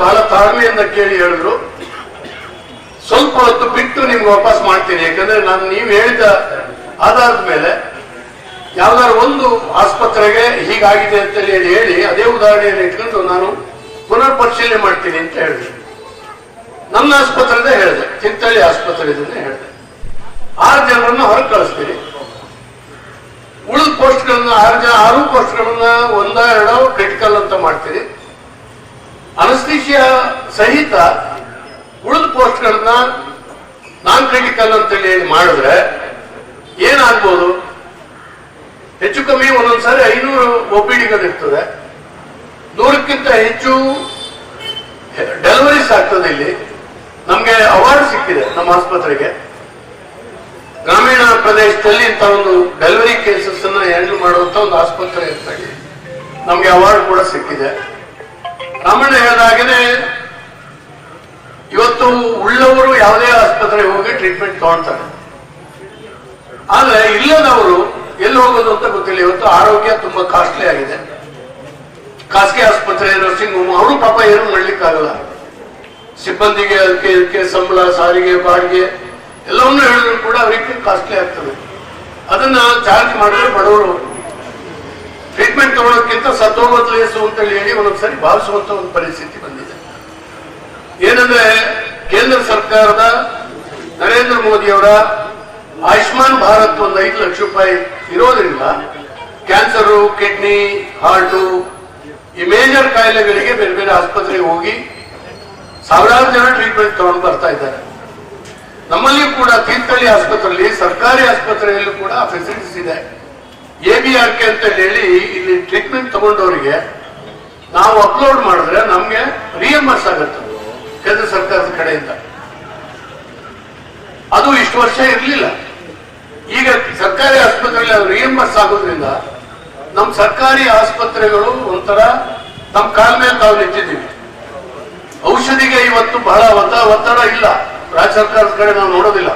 ಬಹಳ ತಾಳ್ಮೆಯಿಂದ ಕೇಳಿ ಹೇಳಿದ್ರು. ಸ್ವಲ್ಪ ಹೊತ್ತು ಬಿಟ್ಟು ನಿಮ್ಗೆ ವಾಪಸ್ ಮಾಡ್ತೀನಿ, ಯಾಕಂದ್ರೆ ನಾನು ನೀವು ಹೇಳಿದ ಆಧಾರದ ಮೇಲೆ ಯಾವ್ದಾದ್ರು ಒಂದು ಆಸ್ಪತ್ರೆಗೆ ಹೀಗಾಗಿದೆ ಅಂತ ಹೇಳಿ ಹೇಳಿ, ಅದೇ ಉದಾಹರಣೆಯನ್ನು ಇಟ್ಕೊಂಡು ನಾನು ಪುನರ್ ಪರಿಶೀಲನೆ ಮಾಡ್ತೀನಿ ಅಂತ ಹೇಳಿದ್ರು ನನ್ನ ಆಸ್ಪತ್ರೆದೇ ಹೇಳಿದೆ. ಚಿಂತಳಿ ಆಸ್ಪತ್ರೆ ಇದನ್ನ ಹೇಳಿದೆ. ಆರು ಜನರನ್ನು ಹೊರಗೆ ಕಳಿಸ್ತೀನಿ. ಉಳಿದ ಪೋಸ್ಟ್ಗಳನ್ನ, ಆರು ಜನ ಆರು ಪೋಸ್ಟ್ಗಳನ್ನ ಒಂದ ಎರಡೋ ಕ್ರಿಟಿಕಲ್ ಅಂತ ಮಾಡ್ತೀನಿ. ಅನಸ್ತೀಶಿಯಾ ಸಹಿತ ಉಳಿದ ಪೋಸ್ಟ್ಗಳನ್ನ ನಾನ್ ಕ್ರಿಟಿಕಲ್ ಅಂತ ಹೇಳಿ ಮಾಡಿದ್ರೆ ಏನಾಗ್ಬೋದು? ಹೆಚ್ಚು ಕಮ್ಮಿ ಒಂದೊಂದ್ಸಾರಿ ಐನೂರು ಒಪಿಡಿಗಳಿರ್ತದೆ ನೂರಕ್ಕಿಂತ ಹೆಚ್ಚು ಡೆಲಿವರೀಸ್ ಆಗ್ತದೆ ಇಲ್ಲಿ. ನಮ್ಗೆ ಅವಾರ್ಡ್ ಸಿಕ್ಕಿದೆ ನಮ್ಮ ಆಸ್ಪತ್ರೆಗೆ. ಗ್ರಾಮೀಣ ಪ್ರದೇಶದಲ್ಲಿ ಇಂಥ ಒಂದು ಡೆಲಿವರಿ ಕೇಸಸ್ ಅನ್ನ ಹ್ಯಾಂಡಲ್ ಮಾಡುವಂತ ಒಂದು ಆಸ್ಪತ್ರೆ ಹೇಳಿ ನಮ್ಗೆ ಅವಾರ್ಡ್ ಕೂಡ ಸಿಕ್ಕಿದೆ. ರಾಮಣ್ಣ ಹೇಳಿದಾಗೆ ಇವತ್ತು ಉಳ್ಳವರು ಯಾವುದೇ ಆಸ್ಪತ್ರೆಗೆ ಹೋಗಿ ಟ್ರೀಟ್ಮೆಂಟ್ ತಗೊಳ್ತಾರೆ. ಆದ್ರೆ ಇಲ್ಲದವರು ಎಲ್ಲಿ ಹೋಗೋದು ಅಂತ ಗೊತ್ತಿಲ್ಲ. ಇವತ್ತು ಆರೋಗ್ಯ ತುಂಬಾ ಕಾಸ್ಟ್ಲಿ ಆಗಿದೆ. ಖಾಸಗಿ ಆಸ್ಪತ್ರೆ ನರ್ಸಿಂಗ್ ಹೋಮ್ ಅವರು ಪಾಪ ಏನು ಮಾಡ್ಲಿಕ್ಕಾಗಲ್ಲ. ಸಿಬ್ಬಂದಿಗೆ ಅದಕ್ಕೆ ಇದಕ್ಕೆ ಸಂಬಳ, ಸಾರಿಗೆ, ಬಾಡಿಗೆ ಎಲ್ಲವನ್ನೂ ಹೇಳಿದ್ರು ಕೂಡ ಅವರಿಗೆ ಕಾಸ್ಟ್ಲಿ ಆಗ್ತದೆ. ಅದನ್ನ ಚಾರ್ಜ್ ಮಾಡಿದ್ರೆ ಬಡವರು ಟ್ರೀಟ್ಮೆಂಟ್ ತಗೊಳ್ಳೋಕ್ಕಿಂತ ಸತ್ತೋಗೋದು ಲೇಸು ಅಂತ ಹೇಳಿ ಒಂದೊಂದ್ಸರಿ ಭಾವಿಸುವಂತ ಒಂದು ಪರಿಸ್ಥಿತಿ ಬಂದಿದೆ. ಏನಂದ್ರೆ ಕೇಂದ್ರ ಸರ್ಕಾರದ ನರೇಂದ್ರ ಮೋದಿಯವರ ಆಯುಷ್ಮಾನ್ ಭಾರತ್ ಒಂದು ಐದು ಲಕ್ಷ ರೂಪಾಯಿ ಇರೋದ್ರಿಂದ ಕ್ಯಾನ್ಸರು, ಕಿಡ್ನಿ, ಹಾರ್ಟು ಈ ಮೇಜರ್ ಕಾಯಿಲೆಗಳಿಗೆ ಬೇರೆ ಬೇರೆ ಆಸ್ಪತ್ರೆಗೆ ಹೋಗಿ ಸಾವಿರಾರು ಜನ ಟ್ರೀಟ್ಮೆಂಟ್ ತಗೊಂಡು ಬರ್ತಾ ಇದ್ದಾರೆ. ನಮ್ಮಲ್ಲಿ ಕೂಡ ತೀರ್ಥಹಳ್ಳಿ ಆಸ್ಪತ್ರೆಯಲ್ಲಿ, ಸರ್ಕಾರಿ ಆಸ್ಪತ್ರೆಯಲ್ಲೂ ಕೂಡ ಫೆಸಿಲಿಟೀಸ್ ಇದೆ. ಎ ಬಿ ಆರ್ ಕೆ ಅಂತ ಹೇಳಿ ಇಲ್ಲಿ ಟ್ರೀಟ್ಮೆಂಟ್ ತಗೊಂಡವರಿಗೆ ನಾವು ಅಪ್ಲೋಡ್ ಮಾಡಿದ್ರೆ ನಮ್ಗೆ ರಿಎಂಬರ್ಸ್ ಆಗುತ್ತೆ ಕೇಂದ್ರ ಸರ್ಕಾರದ ಕಡೆಯಿಂದ. ಅದು ಇಷ್ಟು ವರ್ಷ ಇರಲಿಲ್ಲ. ಈಗ ಸರ್ಕಾರಿ ಆಸ್ಪತ್ರೆಯಲ್ಲಿ ಅದು ರಿಎಂಬರ್ಸ್ ಆಗೋದ್ರಿಂದ ನಮ್ಮ ಸರ್ಕಾರಿ ಆಸ್ಪತ್ರೆಗಳು ಒಂಥರ ನಮ್ಮ ಕಾಲ ಮೇಲೆ ತಾವು ನಿಂತಿದ್ದೀವಿ. ಔಷಧಿಗೆ ಇವತ್ತು ಬಹಳ ಒತ್ತ, ಒತ್ತಡ ಇಲ್ಲ. ರಾಜ್ಯ ಸರ್ಕಾರದ ಕಡೆ ನಾವು ನೋಡೋದಿಲ್ಲ.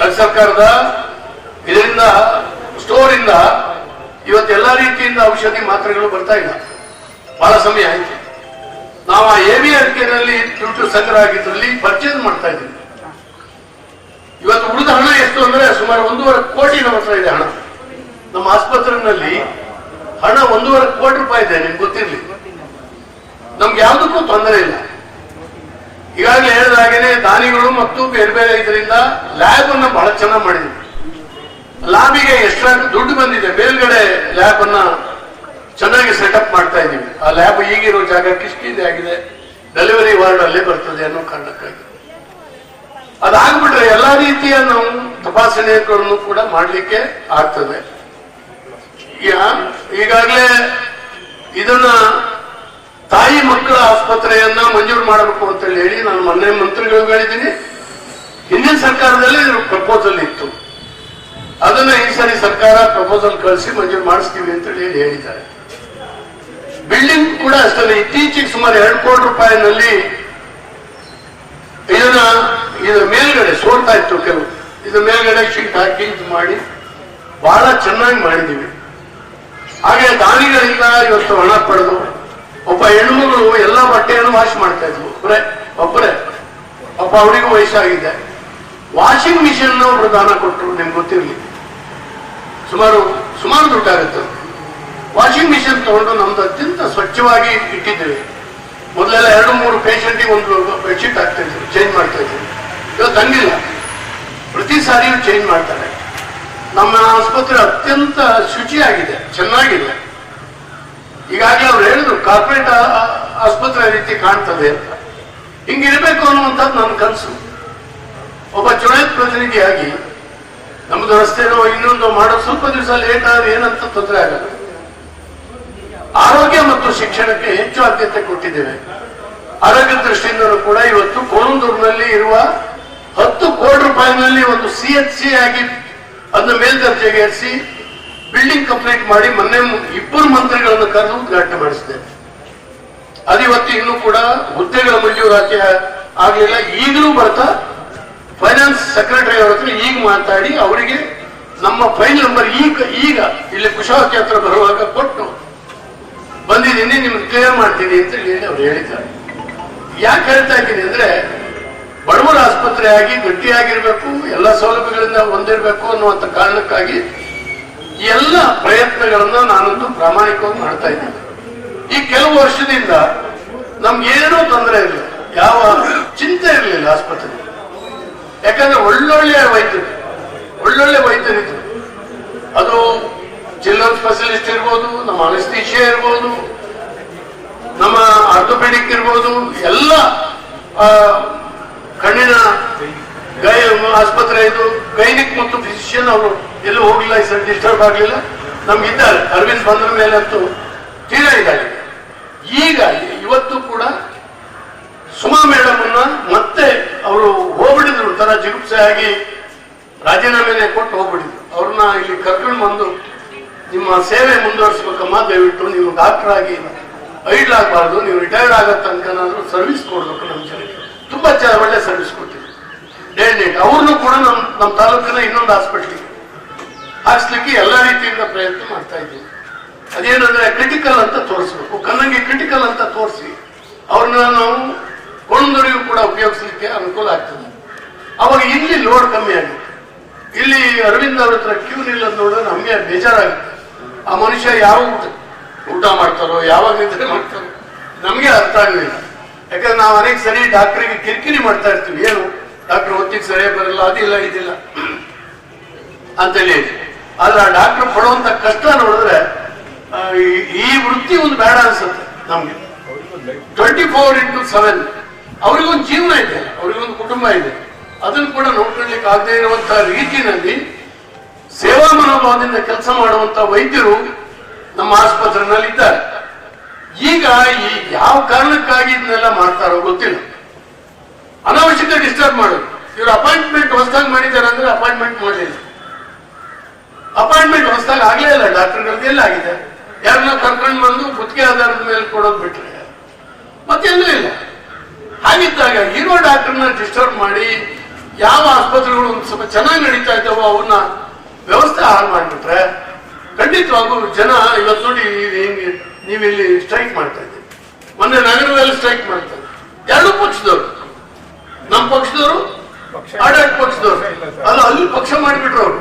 ರಾಜ್ಯ ಸರ್ಕಾರದ ಇದರಿಂದ ಸ್ಟೋರ್ ಇಂದ ಇವತ್ತು ಎಲ್ಲಾ ರೀತಿಯಿಂದ ಔಷಧಿ ಮಾತ್ರೆಗಳು ಬರ್ತಾ ಇಲ್ಲ. ಬಹಳ ಸಮಯ ಆಯ್ತು. ನಾವು ಆ ಎ ಕೆ ನಲ್ಲಿ ದುಡ್ಡು ಸಂಗ್ರಹ ಆಗಿದ್ರಲ್ಲಿ ಪರ್ಚೇಸ್ ಮಾಡ್ತಾ ಇದ್ದೀವಿ. ಇವತ್ತು ಉಳಿದ ಹಣ ಎಷ್ಟು ಅಂದ್ರೆ ಸುಮಾರು ಒಂದೂವರೆ ಕೋಟಿ ನಮ್ಮ ಹತ್ರ ಇದೆ ಹಣ. ನಮ್ಮ ಆಸ್ಪತ್ರೆಯಲ್ಲಿ ಹಣ ಒಂದೂವರೆ ಕೋಟಿ ರೂಪಾಯಿ ಇದೆ, ನಿಮ್ಗೆ ಗೊತ್ತಿರಲಿ. ನಮ್ಗೆ ಯಾವುದಕ್ಕೂ ತೊಂದರೆ ಇಲ್ಲ. ಈಗಾಗಲೇ ಹೇಳಿದ ಹಾಗೇನೆ, ದಾನಿಗಳು ಮತ್ತು ಬೇರೆ ಬೇರೆ ಇದರಿಂದ ಲ್ಯಾಬ್ ಅನ್ನ ಬಹಳ ಚೆನ್ನಾಗಿ ಮಾಡಿದ್ವಿ ಲ್ಯಾಬಿಗೆ ಎಷ್ಟಾಗಿ ದುಡ್ಡು ಬಂದಿದೆ, ಮೇಲ್ಗಡೆ ಲ್ಯಾಬ್ ಅನ್ನ ಚೆನ್ನಾಗಿ ಸೆಟಪ್ ಮಾಡ್ತಾ ಇದ್ದೀವಿ. ಆ ಲ್ಯಾಬ್ ಈಗಿರೋ ಜಾಗ ಕಿಷ್ಕಿಂದೆ ಆಗಿದೆ ಡೆಲಿವರಿ ವಾರ್ಡ್ ಅಲ್ಲೇ ಬರ್ತದೆ ಅನ್ನೋ ಕಾರಣಕ್ಕಾಗಿ. ಅದಾಗ್ಬಿಟ್ರೆ ಎಲ್ಲಾ ರೀತಿಯ ನಾವು ತಪಾಸಣೆಗಳನ್ನು ಕೂಡ ಮಾಡಲಿಕ್ಕೆ ಆಗ್ತದೆ. ಈಗಾಗಲೇ ಇದನ್ನ ತಾಯಿ ಮಕ್ಕಳ ಆಸ್ಪತ್ರೆಯನ್ನ ಮಂಜೂರು ಮಾಡಬೇಕು ಅಂತ ಹೇಳಿ ನಾನು ಮೊನ್ನೆ ಮಂತ್ರಿಗಳು ಹೇಳಿದ್ದೀನಿ. ಹಿಂದಿನ ಸರ್ಕಾರದಲ್ಲಿ ಪ್ರಪೋಸಲ್ ಇತ್ತು. ಅದನ್ನ ಈ ಸರಿ ಸರ್ಕಾರ ಪ್ರಪೋಸಲ್ ಕಳಿಸಿ ಮಂಜೂರು ಮಾಡಿಸ್ತೀವಿ ಅಂತ ಹೇಳಿ ಹೇಳಿದ್ದಾರೆ. ಬಿಲ್ಡಿಂಗ್ ಕೂಡ ಅಷ್ಟೇ ಇತ್ತೀಚೆಗೆ ಸುಮಾರು ಎರಡು ಕೋಟಿ ರೂಪಾಯಿನಲ್ಲಿ ಇದನ್ನ ಇದರ ಮೇಲ್ಗಡೆ ಸೋರ್ತಾ ಇತ್ತು ಕೆಲವು. ಇದು ಮೇಲ್ಗಡೆ ಶೀಟ್ ಹಾಕಿ ಇದು ಮಾಡಿ, ಬಹಳ ಚೆನ್ನಾಗಿ ಮಾಡಿದ್ದೀವಿ. ಹಾಗೆ ದಾನಿಗಳಿಂದ ಇವತ್ತು ಹಣ ಪಡೆದು ಒಬ್ಬ ಹೆಣ್ಮಗಳು ಎಲ್ಲ ಬಟ್ಟೆಯನ್ನು ವಾಶ್ ಮಾಡ್ತಾ ಇದ್ವು ಒಬ್ಬರೇ ಒಬ್ಬರೇ, ಒಬ್ಬ ಅವರಿಗೂ ವಯಸ್ಸಾಗಿದೆ. ವಾಷಿಂಗ್ ಮಿಷಿನ್ ಒಬ್ರು ದಾನ ಕೊಟ್ಟರು ನಿಮ್ಗೆ ಗೊತ್ತಿರಲಿ. ಸುಮಾರು ಸುಮಾರು ದುಡ್ಡಾಗುತ್ತೆ ವಾಷಿಂಗ್ ಮಿಷಿನ್ ತಗೊಂಡು ನಮ್ದು ಅತ್ಯಂತ ಸ್ವಚ್ಛವಾಗಿ ಇಟ್ಟಿದ್ದೇವೆ. ಮೊದಲೆಲ್ಲ ಎರಡು, ಮೂರು ಪೇಷಂಟಿಗೆ ಒಂದು ಬೆಡ್ಶೀಟ್ ಹಾಕ್ತಾ ಇದ್ರು ಚೇಂಜ್ ಮಾಡ್ತಾ ಇದ್ರು. ಇವತ್ತು ಹಂಗಿಲ್ಲ. ಪ್ರತಿ ಸಾರಿಯೂ ಚೇಂಜ್ ಮಾಡ್ತಾರೆ. ನಮ್ಮ ಆಸ್ಪತ್ರೆ ಅತ್ಯಂತ ಶುಚಿಯಾಗಿದೆ, ಚೆನ್ನಾಗಿದೆ. ಈಗಾಗಲೇ ಅವ್ರು ಹೇಳಿದ್ರು ಕಾರ್ಪೊರೇಟ್ ಆಸ್ಪತ್ರೆ ರೀತಿ ಕಾಣ್ತದೆ ಅಂತ. ಹಿಂಗಿರ್ಬೇಕು ಅನ್ನುವಂಥದ್ದು ನನ್ನ ಕನಸು. ಒಬ್ಬ ಚುನಾಯಿತ ಪ್ರತಿನಿಧಿಯಾಗಿ ನಮ್ಮದು ರಸ್ತೆನೋ ಇನ್ನೊಂದು ಮಾಡೋ ಸ್ವಲ್ಪ ದಿವಸ ಲೇಟ್ ಆದ್ರೆ ಏನಂತ ತೊಂದರೆ ಆಗಲ್ಲ. ಆರೋಗ್ಯ ಮತ್ತು ಶಿಕ್ಷಣಕ್ಕೆ ಹೆಚ್ಚು ಆದ್ಯತೆ ಕೊಟ್ಟಿದ್ದೇವೆ. ಆರೋಗ್ಯ ದೃಷ್ಟಿಯಿಂದಲೂ ಕೂಡ ಇವತ್ತು ಕೋಲಂದೂರಿನಲ್ಲಿ ಇರುವ ಹತ್ತು ಕೋಟಿ ರೂಪಾಯಿನಲ್ಲಿ ಒಂದು ಸಿ ಎಚ್ ಸಿ ಆಗಿ ಅದನ್ನ ಮೇಲ್ದರ್ಜೆಗೆ ಏರಿಸಿ ಬಿಲ್ಡಿಂಗ್ ಕಂಪ್ಲೀಟ್ ಮಾಡಿ ಮೊನ್ನೆ ಇಬ್ಬರು ಮಂತ್ರಿಗಳನ್ನು ಕರೆದು ಉದ್ಘಾಟನೆ ಮಾಡಿಸಿದೆ. ಅದಿವತ್ತು ಇನ್ನೂ ಕೂಡ ಹುದ್ದೆಗಳ ಮಂಜೂರಾತಿ ಆಗಲಿಲ್ಲ. ಈಗಲೂ ಬರ್ತಾ ಫೈನಾನ್ಸ್ ಸೆಕ್ರೆಟರಿ ಅವರ ಹತ್ರ ಈಗ ಮಾತಾಡಿ ಅವರಿಗೆ ನಮ್ಮ ಫೈಲ್ ನಂಬರ್ ಈಗ ಈಗ ಇಲ್ಲಿ ಕುಶಾವತಿ ಹತ್ರ ಬರುವಾಗ ಕೊಟ್ಟು ಬಂದಿದ್ದೀನಿ, ನಿಮ್ಗೆ ಕ್ಲಿಯರ್ ಮಾಡ್ತೀನಿ ಅಂತ ಹೇಳಿ ಅವ್ರು ಹೇಳಿದ್ದಾರೆ. ಯಾಕೆ ಹೇಳ್ತಾ ಇದ್ದೀನಿ ಅಂದ್ರೆ ಬಡವರ ಆಸ್ಪತ್ರೆ ಆಗಿ ಗಟ್ಟಿಯಾಗಿರ್ಬೇಕು, ಎಲ್ಲ ಸೌಲಭ್ಯಗಳಿಂದ ಹೊಂದಿರಬೇಕು ಅನ್ನುವಂಥ ಕಾರಣಕ್ಕಾಗಿ ಎಲ್ಲ ಪ್ರಯತ್ನಗಳನ್ನ ನಾನಂತೂ ಪ್ರಾಮಾಣಿಕವಾಗಿ ಮಾಡ್ತಾ ಇದ್ದೀನಿ. ಈ ಕೆಲವು ವರ್ಷದಿಂದ ನಮ್ಗೇನೂ ತೊಂದರೆ ಇರಲಿಲ್ಲ. ಯಾವ ಚಿಂತೆ ಇರಲಿಲ್ಲ ಆಸ್ಪತ್ರೆ ಯಾಕಂದ್ರೆ ಒಳ್ಳೊಳ್ಳೆಯ ವೈದ್ಯರು, ಒಳ್ಳೊಳ್ಳೆ ವೈದ್ಯರಿದ್ರು. ಅದು ಚಿಲ್ಡ್ರನ್ ಸ್ಪೆಷಲಿಸ್ಟ್ ಇರ್ಬೋದು, ನಮ್ಮ ಅನಸ್ತೀಶೆ ಇರ್ಬೋದು, ನಮ್ಮ ಆರ್ಥೋಪೆಡಿಕ್ ಇರ್ಬೋದು, ಎಲ್ಲ ಕಣ್ಣಿನ ಗೈ ಆಸ್ಪತ್ರೆ ಇದು ಗೈನಿಕ್ ಮತ್ತು ಫಿಸಿಷಿಯನ್ ಅವರು ಎಲ್ಲೂ ಹೋಗಿಲ್ಲ ಈ ಸರ್ ಡಿಸ್ಟರ್ಬ್ ಆಗಲಿಲ್ಲ. ನಮ್ಗಿದ್ದಾರೆ. ಅರವಿಂದ್ ಬಂದ್ರ ಮೇಲೆ ಅಂತೂ ತೀರಾ ಇದಾಗಿದೆ. ಈಗ ಇವತ್ತು ಕೂಡ ಸುಮಾ ಮೇಡಮ್ ಅನ್ನ ಮತ್ತೆ ಅವರು ಹೋಗ್ಬಿಟ್ಟಿದ್ರು. ತರ ಜಿಗುಪ್ಸೆ ಆಗಿ ರಾಜೀನಾಮೆನೆ ಕೊಟ್ಟು ಹೋಗ್ಬಿಟ್ಟಿದ್ರು. ಅವ್ರನ್ನ ಇಲ್ಲಿ ಕರ್ಕೊಂಡು ಬಂದು ನಿಮ್ಮ ಸೇವೆ ಮುಂದುವರಿಸಬೇಕಮ್ಮ, ದಯವಿಟ್ಟು ನೀವು ಡಾಕ್ಟರ್ ಆಗಿ ಐಡ್ಲ್ ಆಗಬಾರ್ದು, ನೀವು ರಿಟೈರ್ಡ್ ಆಗೋ ತನಕ ಸರ್ವಿಸ್ ಕೊಡ್ಬೇಕು ನಮ್ಮ ಜನಕ್ಕೆ. ತುಂಬಾ ಒಳ್ಳೆ ಸರ್ವಿಸ್ ಕೊಟ್ಟಿದ್ರು. ಡೇ ಡೇಟ್ ಅವ್ರನ್ನೂ ಕೂಡ ನಮ್ಮ ನಮ್ಮ ತಾಲೂಕಿನ ಇನ್ನೊಂದು ಹಾಸ್ಪಿಟ್ಲಿಗೆ ಹಾಕ್ಸ್ಲಿಕ್ಕೆ ಎಲ್ಲ ರೀತಿಯಿಂದ ಪ್ರಯತ್ನ ಮಾಡ್ತಾ ಇದ್ದೀವಿ ಅದೇನಂದ್ರೆ ಕ್ರಿಟಿಕಲ್ ಅಂತ ತೋರಿಸ್ಬೇಕು. ಕನ್ನಂಗೆ ಕ್ರಿಟಿಕಲ್ ಅಂತ ತೋರಿಸಿ ಅವ್ರನ್ನ ನಾವು ಕೊಂಡೊರಿಗೂ ಕೂಡ ಉಪಯೋಗಿಸ್ಲಿಕ್ಕೆ ಅನುಕೂಲ ಆಗ್ತದೆ. ಅವಾಗ ಇಲ್ಲಿ ಲೋಡ್ ಕಮ್ಮಿ ಆಗುತ್ತೆ. ಇಲ್ಲಿ ಅರವಿಂದ್ ಅವ್ರ ಹತ್ರ ಕ್ಯೂ ನಿಲ್ಲ ನೋಡಿದ್ರೆ ನಮಗೆ ಬೇಜಾರಾಗುತ್ತೆ. ಆ ಮನುಷ್ಯ ಯಾವ ಊಟ ಊಟ ಮಾಡ್ತಾರೋ, ಯಾವಾಗ ನಿದ್ರೆ ಮಾಡ್ತಾರೋ, ನಮಗೆ ಅರ್ಥ ಆಗಲಿಲ್ಲ. ಯಾಕಂದ್ರೆ ನಾವು ಅನೇಕ ಸರಿ ಡಾಕ್ಟ್ರಿಗೆ ಕಿರಿಕಿರಿ ಮಾಡ್ತಾ ಇರ್ತೀವಿ. ಏನು? ಡಾಕ್ಟರ್ ಹೊತ್ತಿಗೆ ಸರಿಯಾಗಿ ಬರಲ್ಲ ಅದಿಲ್ಲ ಇದಿಲ್ಲ ಅಂತೇಳಿ ಆದ್ರೆ ಆ ಡಾಕ್ಟರ್ ಪಡುವಂತ ಕಷ್ಟ ನೋಡಿದ್ರೆ ಈ- ಈ ವೃತ್ತಿ ಒಂದು ಬೇಡ ಅನ್ಸುತ್ತೆ ನಮ್ಗೆ. Twenty four into seven. ಅವ್ರಿಗೊಂದು ಜೀವನ ಇದೆ, ಅವ್ರಿಗೊಂದು ಕುಟುಂಬ ಇದೆ. ಅದನ್ನು ಕೂಡ ನೋಡ್ಕೊಳ್ಲಿಕ್ಕೆ ಆಗದೇ ಇರುವಂತ ರೀತಿಯಲ್ಲಿ ಸೇವಾ ಮನೋಭಾವದಿಂದ ಕೆಲಸ ಮಾಡುವಂತ ವೈದ್ಯರು ನಮ್ಮ ಆಸ್ಪತ್ರೆನಲ್ಲಿ ಇದ್ದಾರೆ ಈಗ ಈ ಯಾವ ಕಾರಣಕ್ಕಾಗಿ ಇದನ್ನೆಲ್ಲ ಮಾಡ್ತಾರೋ ಗೊತ್ತಿಲ್ಲ. ಅನಾವಶ್ಯಕ ಡಿಸ್ಟರ್ಬ್ ಮಾಡೋದು. ಇವರು ಅಪಾಯಿಂಟ್ಮೆಂಟ್ ಹೊಸದಾಗಿ ಮಾಡಿದ್ದಾರೆ ಅಂದ್ರೆ ಅಪಾಯಿಂಟ್ಮೆಂಟ್ ಮಾಡಲಿಲ್ಲ. ಅಪಾಯಿಂಟ್ಮೆಂಟ್ ಹೊಸದಾಗಿ ಆಗಲೇ ಇಲ್ಲ ಡಾಕ್ಟರ್ಗಳದ್ದು ಎಲ್ಲ ಆಗಿದೆ. ಯಾರನ್ನ ಕರ್ಕೊಂಡು ಬಂದು ಗುತ್ತಿಗೆ ಆಧಾರದ ಮೇಲೆ ಕೊಡೋದು ಬಿಟ್ರೆ. ಮತ್ತೆಲ್ಲೂ ಇಲ್ಲ. ಹಾಗಿದ್ದಾಗ ಇರೋ ಡಾಕ್ಟರ್ನ ಡಿಸ್ಟರ್ಬ್ ಮಾಡಿ ಯಾವ ಆಸ್ಪತ್ರೆಗಳು ಒಂದು ಸ್ವಲ್ಪ ಚೆನ್ನಾಗಿ ನಡೀತಾ ಇದ್ದಾವೋ ಅವನ್ನ ವ್ಯವಸ್ಥೆ ಹಾಳು ಮಾಡಿಬಿಟ್ರೆ ಖಂಡಿತವಾಗೂ ಜನ ಇವತ್ತು ನೋಡಿ ಹಿಂಗೆ ನೀವಿಲ್ಲಿ ಸ್ಟ್ರೈಕ್ ಮಾಡ್ತಾ ಇದ್ದೀರಿ. ಮೊನ್ನೆ ನಗರದಲ್ಲಿ ಸ್ಟ್ರೈಕ್ ಮಾಡ್ತಾ ಇದ್ದೀರಿ ಎರಡು ಪಕ್ಷದವರು. ನಮ್ಮ ಪಕ್ಷದವರು, ಆಡಳಿತ ಪಕ್ಷದವರು. ಅಲ್ಲ, ಅಲ್ಲಿ ಪಕ್ಷ ಮಾಡಿಬಿಟ್ರು ಅವರು.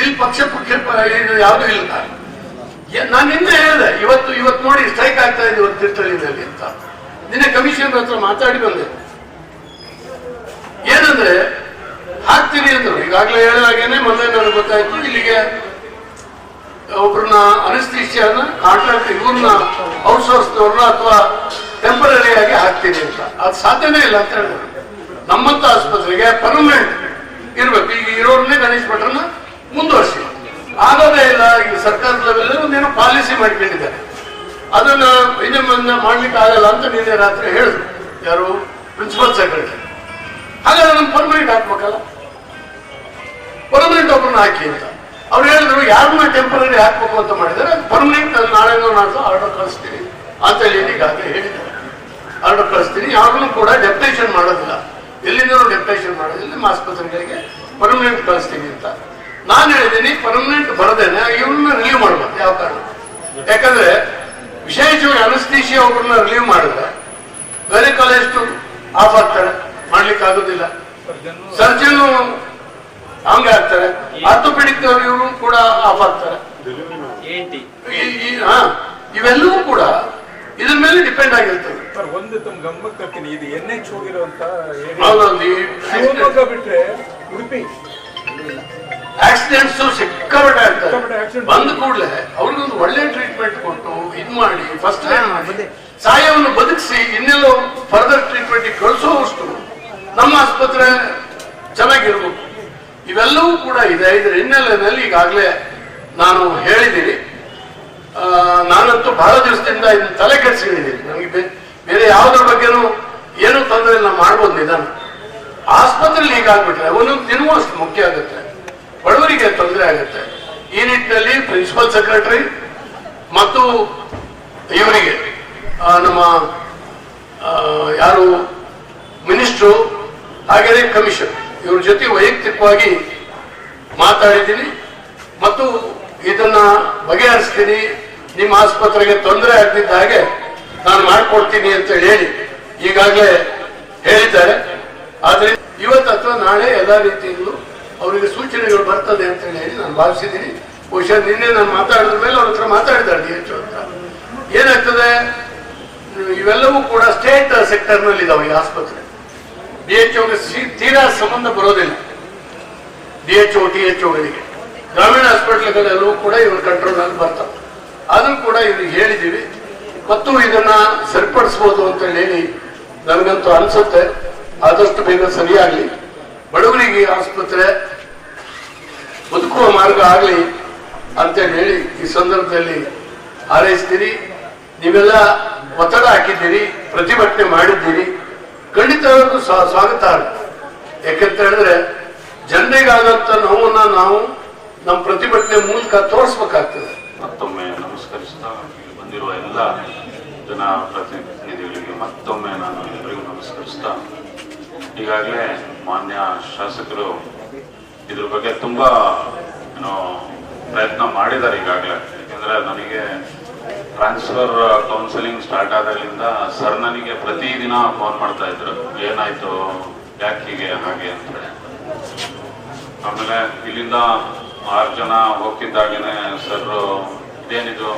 ಇಲ್ಲಿ ಪಕ್ಷ ಪಕ್ಷ ಏನು ಯಾವುದೂ ಇಲ್ಲ. ನಾನು ನಿನ್ನೆ ಹೇಳಿದೆ, ಇವತ್ತು ಇವತ್ತು ನೋಡಿ ಸ್ಟ್ರೈಕ್ ಆಗ್ತಾ ಇದೆ ಇವತ್ತು ತೀರ್ಥಹಳ್ಳಿನಲ್ಲಿ ಅಂತ. ನಿನ್ನೆ ಕಮಿಷನ್ ಹತ್ರ ಮಾತಾಡಿ ಬಂದೆ. ಏನಂದ್ರೆ, ಹಾಕ್ತೀನಿ ಅಂದ್ರು. ಈಗಾಗಲೇ ಹೇಳಿದಾಗೇನೆ ಮೊನ್ನೆ ನನಗೆ ಗೊತ್ತಾಯ್ತು, ಇಲ್ಲಿಗೆ ಒಬ್ರನ್ನ ಅನಿಸ್ತೀಶಿಯನ್ನ ಕಾಂಟ್ರಾಕ್ಟ್ ಇವ್ರನ್ನ ಔಟ್ಸೋರ್ಸ್ನವ್ರನ್ನ ಅಥವಾ ಟೆಂಪರರಿ ಆಗಿ ಹಾಕ್ತೀನಿ ಅಂತ. ಅದು ಸಾಧ್ಯನೇ ಇಲ್ಲ ಅಂತ ಹೇಳಿದ್ರು ನಮ್ಮಂತ ಆಸ್ಪತ್ರೆಗೆ ಪರ್ಮನೆಂಟ್ ಇರ್ಬೇಕು. ಈಗ ಇರೋರ್ನೇ ಗಣೇಶ್ ಭಟ್ರನ್ನ ಮುಂದುವರ್ಸಿ. ಆಗೋದೇ ಇಲ್ಲ. ಈಗ ಸರ್ಕಾರದ ಲೆವೆಲ್ ಒಂದೇನೋ ಪಾಲಿಸಿ ಮಾಡ್ಕೊಂಡಿದ್ದಾರೆ. ಅದನ್ನ ಇನ್ನೊಮ್ಮೆ ಮಾಡ್ಲಿಕ್ಕೆ ಆಗಲ್ಲ ಅಂತ ನಿನ್ನೆ ರಾತ್ರಿ ಹೇಳಿದ್ರು. ಯಾರು? ಪ್ರಿನ್ಸಿಪಲ್ ಸೆಕ್ರೆಟರಿ ಹಾಗಾದ್ರೆ ನಮ್ಗೆ ಪರ್ಮನೆಂಟ್ ಹಾಕ್ಬೇಕಲ್ಲ? ಪರ್ಮನೆಂಟ್ ಒಬ್ಬರನ್ನ ಹಾಕಿ ಅಂತ. ಅವ್ರು ಹೇಳಿದ್ರು ಯಾರನ್ನ ಟೆಂಪರರಿ ಹಾಕ್ಬೇಕು ಅಂತ ಮಾಡಿದರೆ ಅದು ಪರ್ಮನೆಂಟ್ ನಾಳೆ ನಾನು ಆರ್ಡರ್ ಕಳಿಸ್ತೀನಿ. ಅಂತ ಹೇಳಿ ಈಗಾಗಲೇ ಹೇಳಿದ್ದಾರೆ ಆರ್ಡರ್ ಕಳಿಸ್ತೀನಿ. ಯಾರನ್ನೂ ಕೂಡ ಡೆಪ್ಟೇಷನ್ ಮಾಡೋದಿಲ್ಲ. ಎಲ್ಲಿಂದಲೂ ಡೆಪ್ಟೇಷನ್ ಮಾಡೋದಿಲ್ಲ. ನಿಮ್ಮ ಆಸ್ಪತ್ರೆಗಳಿಗೆ ಪರ್ಮನೆಂಟ್ ಕಳಿಸ್ತೀನಿ ಅಂತ. ನಾನು ಹೇಳಿದ್ದೀನಿ ಪರ್ಮನೆಂಟ್ ಬರದೇನೆ. ಇವ್ರನ್ನ ರಿಲೀವ್ ಮಾಡ್ಬೇಕು. ಯಾವ ಕಾರಣ? ಯಾಕಂದ್ರೆ ವಿಶೇಷವಾಗಿ ಅನಸ್ತೀಶಿ ಅವ್ರನ್ನ ರಿಲೀವ್ ಮಾಡಿದ್ರೆ ಬೇರೆ ಕಾಲೇಜ್ ಆಫ್ ಆಗ್ತಾರೆ. ಮಾಡ್ಲಿಕ್ಕೆ ಆಗೋದಿಲ್ಲ. ಸರ್ಜನ್ ಹಂಗೆ ಆಗ್ತಾರೆ. ಪಿಡಿತವ್ರು ಇವರು ಕೂಡ ಆಫ್ ಆಗ್ತಾರೆ ಇವೆಲ್ಲವೂ ಕೂಡ ಇದ್ರ ಮೇಲೆ ಡಿಪೆಂಡ್ ಆಗಿರ್ತದೆ. ಸರ್ ಒಂದು ತಮ್ಮ ಗಮನಕ್ಕೆ ತರ್ತೀನಿ ಇದು ಎನ್ ಎಚ್ ಹೋಗಿರುವಂತ ಶಿವಮೊಗ್ಗ ಬಿಟ್ರೆ ಉಡುಪಿ. ಆಕ್ಸಿಡೆಂಟ್ಸ್ ಸಿಕ್ಕಾಪಟ್ಟೆ ಆಗ್ತದೆ. ಬಂದ ಕೂಡಲೇ ಅವ್ರಿಗೊಂದು ಒಳ್ಳೆ ಟ್ರೀಟ್ಮೆಂಟ್ ಕೊಟ್ಟು ಇದ್ ಮಾಡಿ ಫಸ್ಟ್ ಸಾಯವನ್ನು ಬದುಕಿಸಿ ಇನ್ನೆಲ್ಲೋ ಫರ್ದರ್ ಟ್ರೀಟ್ಮೆಂಟ್ ಕಳಿಸೋವಷ್ಟು ನಮ್ಮ ಆಸ್ಪತ್ರೆ ಚೆನ್ನಾಗಿರ್ಬೇಕು. ಇವೆಲ್ಲವೂ ಕೂಡ ಇದೆ. ಇದರ ಹಿನ್ನೆಲೆಯಲ್ಲಿ ಈಗಾಗಲೇ ನಾನು ಹೇಳಿದ್ದೀನಿ. ನಾನಂತೂ ಬಹಳ ದಿವಸದಿಂದ ಇದನ್ನು ತಲೆ ಕೆಡಿಸಿಕೊಂಡಿದ್ದೀನಿ. ನನಗೆ ಬೇರೆ ಯಾವುದ್ರ ಬಗ್ಗೆನೂ ಏನು ತೊಂದರೆ ಇಲ್ಲ, ಮಾಡ್ಬೋದು ನಿಧಾನ. ಆಸ್ಪತ್ರೆಯಲ್ಲಿ ಹೀಗಾಗ್ಬಿಟ್ರೆ ಒಂದೊಂದು ದಿನವೂ ಅಷ್ಟು ಮುಖ್ಯ ಆಗುತ್ತೆ. ಬಡವರಿಗೆ ತೊಂದರೆ ಆಗುತ್ತೆ. ಈ ನಿಟ್ಟಿನಲ್ಲಿ ಪ್ರಿನ್ಸಿಪಲ್ ಸೆಕ್ರೆಟರಿ ಮತ್ತು ಇವರಿಗೆ ನಮ್ಮ ಯಾರು ಮಿನಿಸ್ಟ್ರು, ಹಾಗೆಯೇ ಕಮಿಷನ್. ಇವ್ರ ಜೊತೆ ವೈಯಕ್ತಿಕವಾಗಿ ಮಾತಾಡಿದ್ದೀನಿ ಮತ್ತು ಇದನ್ನ ಬಗೆಹರಿಸ್ತೀನಿ. ನಿಮ್ಮ ಆಸ್ಪತ್ರೆಗೆ ತೊಂದರೆ ಆಗ್ತಿದ್ದ ಹಾಗೆ ನಾನು ಮಾಡಿಕೊಡ್ತೀನಿ ಅಂತ ಹೇಳಿ ಈಗಾಗಲೇ ಹೇಳಿದ್ದಾರೆ. ಆದ್ರೆ ಇವತ್ತು ಅಥವಾ ನಾಳೆ ಎಲ್ಲ ರೀತಿಯಿಂದಲೂ ಅವರಿಗೆ ಸೂಚನೆಗಳು ಬರ್ತದೆ ಅಂತ ಹೇಳಿ ನಾನು ಭಾವಿಸಿದ್ದೀನಿ. ಬಹುಶಃ ನಿನ್ನೆ ನಾನು ಮಾತಾಡಿದ ಮೇಲೆ ಅವ್ರ ಹತ್ರ ಮಾತಾಡಿದ್ದಾರೆ ಡಿ ಎಚ್ ಏನಾಗ್ತದೆ? ಇವೆಲ್ಲವೂ ಕೂಡ ಸ್ಟೇಟ್ ಸೆಕ್ಟರ್ನಲ್ಲಿ ಇದಾವೆ ಈ ಆಸ್ಪತ್ರೆ. ಡಿ ಎಚ್ ತೀರಾ ಸಂಬಂಧ ಬರೋದಿಲ್ಲ. D H O, T H ಒಗಳಿಗೆ. ಗ್ರಾಮೀಣ ಹಾಸ್ಪಿಟಲ್ಗಳೆಲ್ಲವೂ ಕೂಡ ಇವ್ರ ಕಂಟ್ರೋಲ್ ಅಲ್ಲಿ ಬರ್ತಾರೆ. ಅದನ್ನು ಕೂಡ ಇವ್ರಿಗೆ ಹೇಳಿದ್ದೀವಿ. ಮತ್ತು ಇದನ್ನ ಸರಿಪಡಿಸ್ಬೋದು ಅಂತ ಹೇಳಿ ನನಗಂತೂ ಅನ್ಸುತ್ತೆ. ಆದಷ್ಟು ಬೇಗ ಸರಿಯಾಗಲಿ. ಬಡವರಿಗೆ ಆಸ್ಪತ್ರೆ ಬದುಕುವ ಮಾರ್ಗ ಆಗಲಿ ಅಂತ ಹೇಳಿ ಈ ಸಂದರ್ಭದಲ್ಲಿ ಹಾರೈಸ್ತೀರಿ. ನೀವೆಲ್ಲ ಒತ್ತಡ ಹಾಕಿದ್ದೀರಿ, ಪ್ರತಿಭಟನೆ ಮಾಡಿದ್ದೀರಿ. ಖಂಡಿತವಾಗೂ ಸ್ವಾ- ಸ್ವಾಗತ ಯಾಕೆಂತ ಹೇಳಿದ್ರೆ ಜನರಿಗಾಗಂತ ನೋವನ್ನ ನಾವು ನಮ್ಮ ಪ್ರತಿಭಟನೆ ಮೂಲಕ ತೋರಿಸ್ಬೇಕಾಗ್ತದೆ. ಮತ್ತೊಮ್ಮೆ ನಮಸ್ಕರಿಸ್ತಾ ಇಲ್ಲಿ ಬಂದಿರುವ ಎಲ್ಲ ಜನ ಪ್ರತಿನಿಧಿಗಳಿಗೆ ಮತ್ತೊಮ್ಮೆ ನಾನು ಎಲ್ಲರಿಗೂ ನಮಸ್ಕರಿಸ್ತಾ, ಈಗಾಗಲೇ ಮಾನ್ಯ ಶಾಸಕರು ಇದ್ರ ಬಗ್ಗೆ ತುಂಬಾ, ಏನೋ ಪ್ರಯತ್ನ ಮಾಡಿದ್ದಾರೆ ಈಗಾಗಲೇ. ಯಾಕಂದ್ರೆ ನನಗೆ ಟ್ರಾನ್ಸ್ಫರ್ ಕೌನ್ಸಿಲಿಂಗ್ ಸ್ಟಾರ್ಟ್ ಆದಾಗಲಿಂದ ಸರ್ ನನಗೆ ಪ್ರತಿದಿನ ಫೋನ್ ಮಾಡ್ತಾ ಇದ್ರು. ಏನಾಯ್ತು? ಯಾಕೆ ಹೀಗೆ? ಹಾಗೆ ಅಂತ ಹೇಳಿ. ಆಮೇಲೆ ಇಲ್ಲಿಂದ ಆರು ಜನ ಹೋಗ್ತಿದ್ದಾಗೇನೆ ಸರ್ ಇದೇನಿದು?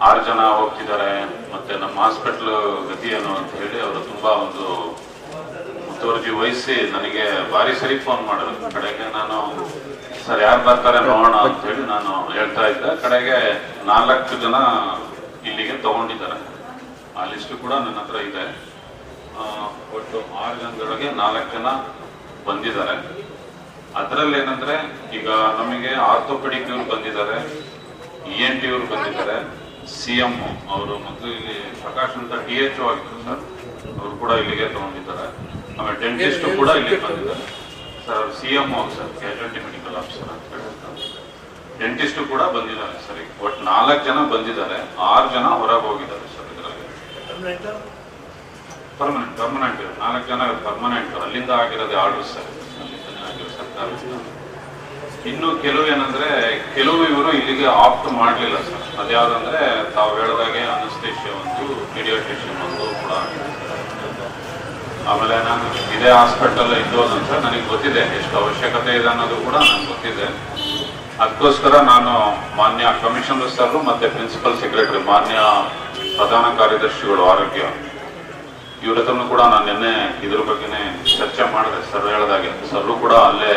ಆರು ಜನ ಹೋಗ್ತಿದ್ದಾರೆ. ಮತ್ತೆ ನಮ್ಮ ಹಾಸ್ಪಿಟ್ಲ್ ಗತಿ ಏನು ಅಂತ ಹೇಳಿ ಅವರು ತುಂಬಾ ಒಂದು ಮುತುವರ್ಜಿ ವಹಿಸಿ ನನಗೆ ಬಾರಿ ಸರಿ ಫೋನ್ ಮಾಡಿದ್ರು. ಕಡೆಗೆ ನಾನು ಸರ್ ಯಾರು ಬರ್ತಾರೆ ನೋಡೋಣ ಅಂತ ಹೇಳಿ ನಾನು ಹೇಳ್ತಾ ಇದ್ದೆ. ಕಡೆಗೆ ನಾಲ್ಕು ಜನ ಇಲ್ಲಿಗೆ ತಗೊಂಡಿದ್ದಾರೆ. ಆ ಲಿಸ್ಟ್ ಕೂಡ ನನ್ನ ಹತ್ರ ಇದೆ. ಒಟ್ಟು ಆರು ಜನದೊಳಗೆ ನಾಲ್ಕು ಜನ ಬಂದಿದ್ದಾರೆ. ಅದರಲ್ಲಿ ಏನಂದ್ರೆ ಈಗ ನಮಗೆ ಆರ್ಥೋಪೆಡಿಕ್ ಇವ್ರು ಬಂದಿದ್ದಾರೆ ಇ ಎನ್ ಟಿ ಇವರು ಬಂದಿದ್ದಾರೆ ಸಿ ಎಂ ಅವರು ಮೊದಲು ಇಲ್ಲಿ ಪ್ರಕಾಶ್ ಅಂತ ಡಿ ಎಚ್ ಆಗಿದ್ರು ಸರ್. ಅವರು ಕೂಡ ಇಲ್ಲಿಗೆ ತಗೊಂಡಿದ್ದಾರೆ. ಆಮೇಲೆ ಡೆಂಟಿಸ್ಟ್ ಕೂಡ ಇಲ್ಲಿ ಬಂದಿದ್ದಾರೆ. Sir C M sir casualty medical officer ಅಂತ ಹೇಳಿರ್ತಾರೆ ಡೆಂಟಿಸ್ಟ್ ಕೂಡ ಬಂದಿದ್ದಾರೆ ಸರ್ ಈಗ. ಒಟ್ಟು ನಾಲ್ಕು ಜನ ಬಂದಿದ್ದಾರೆ ಆರು ಜನ ಹೊರಗೆ ಹೋಗಿದ್ದಾರೆ ಸರ್ ಇದರಲ್ಲಿ. ಪರ್ಮನೆಂಟ್ ಪರ್ಮನೆಂಟ್ ನಾಲ್ಕು ಜನ ಪರ್ಮನೆಂಟ್ ಅಲ್ಲಿಂದ ಆಗಿರೋದೇ ಆರ್ಡರ್ ಸರ್. ಅಲ್ಲಿಂದ ಆಗಿರೋ ಸರ್ಕಾರದಿಂದ ಇನ್ನು ಕೆಲವು ಏನಂದ್ರೆ ಕೆಲವು ಇವರು ಇಲ್ಲಿಗೆ ಆಪ್ಟ್ ಮಾಡಲಿಲ್ಲ ಸರ್. ಅದ್ಯಾವ್ದಂದ್ರೆ ತಾವು ಹೇಳಿದಾಗೆ ಅನಸ್ತೇಷ್ಯ ಒಂದು ಪೀಡಿಯಾಟ್ರಿಷಿಯನ್ ಒಂದು ಕೂಡ ಆಗಿದೆ ಆಮೇಲೆ ನಾನು ಇದೇ ಹಾಸ್ಪಿಟಲ್ ಇದ್ದು ಅಂತ ನನಗೆ ಗೊತ್ತಿದೆ ಎಷ್ಟು ಅವಶ್ಯಕತೆ ಇದೆ ಅನ್ನೋದು ಕೂಡ ನನಗೆ ಗೊತ್ತಿದೆ. ಅದಕ್ಕೋಸ್ಕರ ನಾನು ಮಾನ್ಯ ಕಮಿಷನರ್ ಸರ್ ಮತ್ತೆ ಪ್ರಿನ್ಸಿಪಲ್ ಸೆಕ್ರೆಟರಿ ಮಾನ್ಯ ಪ್ರಧಾನ ಕಾರ್ಯದರ್ಶಿಗಳು, ಆರೋಗ್ಯ. ಇವ್ರ ಹತ್ರನೂ ಕೂಡ ನಾನು ನಿನ್ನೆ ಇದ್ರ ಬಗ್ಗೆ ಚರ್ಚೆ ಮಾಡಿದೆ. ಸರ್ ಹೇಳ್ದಾಗೆ ಸರ್ರು ಕೂಡ ಅಲ್ಲೇ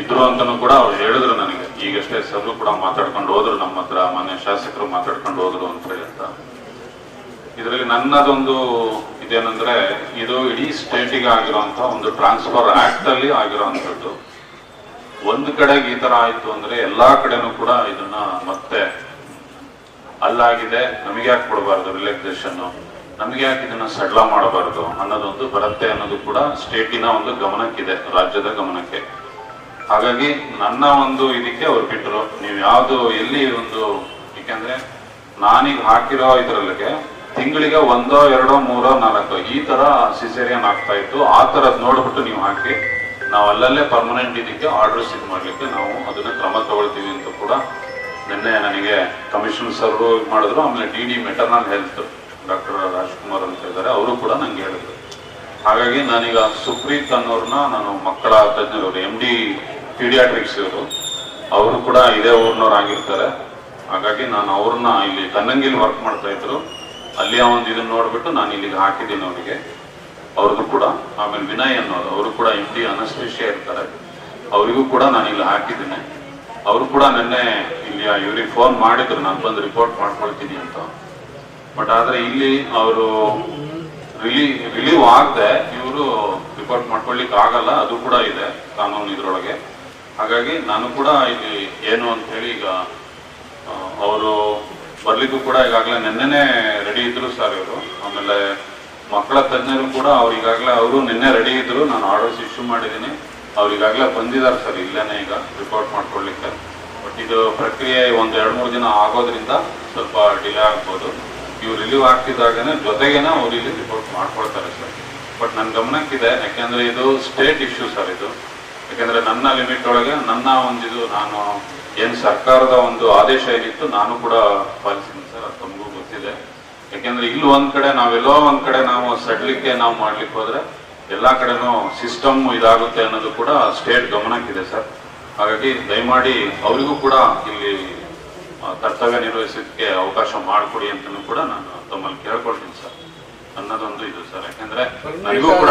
ಇದ್ರು ಅಂತಲೂ ಕೂಡ ಅವ್ರು ಹೇಳಿದ್ರು ನನಗೆ. ಈಗಷ್ಟೇ ಸರ್ರು ಕೂಡ ಮಾತಾಡ್ಕೊಂಡು ಹೋದ್ರು, ನಮ್ಮ ಹತ್ರ ಮಾನ್ಯ ಶಾಸಕರು ಮಾತಾಡ್ಕೊಂಡು ಹೋದ್ರು ಅಂತ ಹೇಳ್ತಾ. ಇದರಲ್ಲಿ ನನ್ನದೊಂದು ಇದೇನಂದ್ರೆ, ಇದು ಇಡೀ ಸ್ಟೇಟಿಗೆ ಆಗಿರುವಂತ ಒಂದು ಟ್ರಾನ್ಸ್ಫರ್ ಆಕ್ಟ್ ಅಲ್ಲಿ ಆಗಿರುವಂತದ್ದು ಒಂದು ಕಡೆಗೆ ಈ ತರ ಆಯ್ತು ಅಂದ್ರೆ ಎಲ್ಲಾ ಕಡೆನೂ ಕೂಡ ಇದನ್ನ ಮತ್ತೆ ಅಲ್ಲಾಗಿದೆ. ನಮಗೆ ಯಾಕೆ ಕೊಡಬಾರ್ದು ರಿಲ್ಯಾಕ್ಸೇಷನ್ ನಮಗೆ ಯಾಕೆ ಇದನ್ನ ಸಡ್ಲ ಮಾಡಬಾರ್ದು ಅನ್ನೋದೊಂದು ಬರುತ್ತೆ ಅನ್ನೋದು ಕೂಡ ಸ್ಟೇಟಿನ ಒಂದು ಗಮನಕ್ಕಿದೆ, ರಾಜ್ಯದ ಗಮನಕ್ಕೆ. ಹಾಗಾಗಿ ನನ್ನ ಒಂದು ಇದಕ್ಕೆ ಅವ್ರು ಬಿಟ್ಟರು ನೀವು ಯಾವುದು ಎಲ್ಲಿ ಒಂದು ಯಾಕೆಂದ್ರೆ ನಾನೀಗ ಹಾಕಿರೋ ಇದ್ರಲ್ಲಿಗೆ ತಿಂಗಳಿಗೆ ಒಂದೋ ಎರಡೋ ಮೂರೋ ನಾಲ್ಕೋ, ಈ ತರ ಸಿಸೇರಿಯನ್ ಆಗ್ತಾ ಇತ್ತು. ಆ ತರದ್ ನೋಡ್ಬಿಟ್ಟು ನೀವು ಹಾಕಿ, ನಾವು ಅಲ್ಲಲ್ಲೇ ಪರ್ಮನೆಂಟ್ ಇದಕ್ಕೆ ಆರ್ಡರ್ ಇದು ಮಾಡ್ಲಿಕ್ಕೆ ನಾವು ಅದನ್ನ ಕ್ರಮ ತಗೊಳ್ತೀವಿ ಅಂತ ಕೂಡ ನಿನ್ನೆ ನನಗೆ ಕಮಿಷನ್ ಸರ್ ಮಾಡಿದ್ರು, ಆಮೇಲೆ D D maternal health doctor Rajkumar ಅಂತ ಇದ್ದಾರೆ, ಅವರು ಕೂಡ ನಂಗೆ ಹೇಳಿದ್ರು. ಹಾಗಾಗಿ ನಾನೀಗ ಸುಪ್ರೀತ್ ಅನ್ನೋರ್ನ ನಾನು ಮಕ್ಕಳ ತಜ್ಞರು ಎಂ ಡಿ ಪೀಡಿಯಾಟ್ರಿಕ್ಸ್ ಇವರು, ಅವರು ಕೂಡ ಇದೇ ಊರ್ನವ್ರು ಆಗಿರ್ತಾರೆ. ಹಾಗಾಗಿ ನಾನು ಅವ್ರನ್ನ ಇಲ್ಲಿ ತನ್ನಂಗಿಲ್ ವರ್ಕ್ ಮಾಡ್ತಾ ಇದ್ರು. ಅಲ್ಲಿಯ ಒಂದು ಇದನ್ನ ನೋಡ್ಬಿಟ್ಟು ನಾನು ಇಲ್ಲಿಗೆ ಹಾಕಿದ್ದೀನಿ ಅವರಿಗೆ ಅವ್ರಿಗೂ ಕೂಡ, ಆಮೇಲೆ ವಿನಯ್ ಅನ್ನೋದು, ಅವರು ಕೂಡ ಎಂ ಡಿ ಇರ್ತಾರೆ. ಅವರಿಗೂ ಕೂಡ ನಾನು ಇಲ್ಲಿ ಹಾಕಿದ್ದೀನಿ. ಅವರು ಕೂಡ ನಿನ್ನೆ ಇಲ್ಲಿ ಇವ್ರಿಗೆ ಫೋನ್ ಮಾಡಿದ್ರು, ನಾನು ಬಂದು ರಿಪೋರ್ಟ್ ಮಾಡ್ಕೊಳ್ತೀನಿ ಅಂತ. ಬಟ್ ಆದ್ರೆ ಇಲ್ಲಿ ಅವರು ರಿಲೀ, ರಿಲೀವ್ ಆಗದೆ, ಇವರು ರಿಪೋರ್ಟ್ ಮಾಡ್ಕೊಳ್ಲಿಕ್ಕೆ ಆಗಲ್ಲ, ಅದು ಕೂಡ ಇದೆ ಕಾನೂನು ಇದ್ರೊಳಗೆ. ಹಾಗಾಗಿ ನಾನು ಕೂಡ ಇಲ್ಲಿ ಏನು ಅಂತ ಹೇಳಿ ಈಗ ಅವರು ಬರ್ಲಿಕ್ಕೂ ಕೂಡ ಈಗಾಗಲೇ ನಿನ್ನೆನೆ ರೆಡಿ ಇದ್ರು ಸರ್ ಇವರು. ಆಮೇಲೆ ಮಕ್ಕಳ ತಜ್ಞರು ಕೂಡ ಅವ್ರು ಈಗಾಗಲೇ ಅವರು ನಿನ್ನೆ ರೆಡಿ ಇದ್ರು. ನಾನು ಆರ್ಡರ್ಸ್ ಇಶ್ಯೂ ಮಾಡಿದ್ದೀನಿ. ಅವ್ರು ಈಗಾಗಲೇ ಬಂದಿದ್ದಾರೆ ಸರ್ ಇಲ್ಲೇನೆ ಈಗ ರಿಪೋರ್ಟ್ ಮಾಡ್ಕೊಳ್ಲಿಕ್ಕೆ ಬಟ್ ಇದು ಪ್ರಕ್ರಿಯೆ ಒಂದು ಎರಡು ಮೂರು ದಿನ ಆಗೋದ್ರಿಂದ ಸ್ವಲ್ಪ ಡಿಲೇ ಆಗ್ಬೋದು. ಇವ್ರು ರಿಲೀವ್ ಆಗ್ತಿದ್ದಾಗನೇ ಜೊತೆಗೇನೆ ಅವ್ರು ಇಲ್ಲಿ ರಿಪೋರ್ಟ್ ಮಾಡ್ಕೊಳ್ತಾರೆ ಸರ್ ಬಟ್ ನನ್ನ ಗಮನಕ್ಕಿದೆ, ಯಾಕೆಂದ್ರೆ ಇದು ಸ್ಟೇಟ್ ಇಶ್ಯೂ ಸರ್ ಇದು. ಯಾಕೆಂದ್ರೆ ನನ್ನ ಲಿಮಿಟ್ ಒಳಗೆ ನನ್ನ ಒಂದು ಇದು ನಾನು ಏನ್ ಸರ್ಕಾರದ ಒಂದು ಆದೇಶ ಏನಿತ್ತು, ನಾನು ಕೂಡ ಪಾಲಿಸಿದ್ದೀನಿ ಸರ್, ಅದು ತಮಗೂ ಗೊತ್ತಿದೆ. ಯಾಕೆಂದ್ರೆ ಇಲ್ಲಿ ಒಂದ್ ಕಡೆ, ನಾವೆಲ್ಲೋ ಒಂದ್ ಕಡೆ ನಾವು ಸಡ್ಲಿಕ್ಕೆ ನಾವು ಮಾಡ್ಲಿಕ್ಕೆ ಹೋದ್ರೆ ಎಲ್ಲಾ ಕಡೆನೂ ಸಿಸ್ಟಮ್ ಇದಾಗುತ್ತೆ ಅನ್ನೋದು ಕೂಡ ಸ್ಟೇಟ್ ಗಮನಕ್ಕಿದೆ ಸರ್. ಹಾಗಾಗಿ ದಯಮಾಡಿ ಅವರಿಗೂ ಕೂಡ ಇಲ್ಲಿ ಕರ್ತವ್ಯ ನಿರ್ವಹಿಸೋದಕ್ಕೆ ಅವಕಾಶ ಮಾಡಿಕೊಡಿ ಅಂತಲೂ ಕೂಡ ನಾನು ತಮ್ಮಲ್ಲಿ ಕೇಳ್ಕೊಳ್ತೀನಿ ಸರ್. ಅನ್ನೋದೊಂದು ಇದು ಸರ್. ಯಾಕಂದ್ರೆ ನನಗೂ ಕೂಡ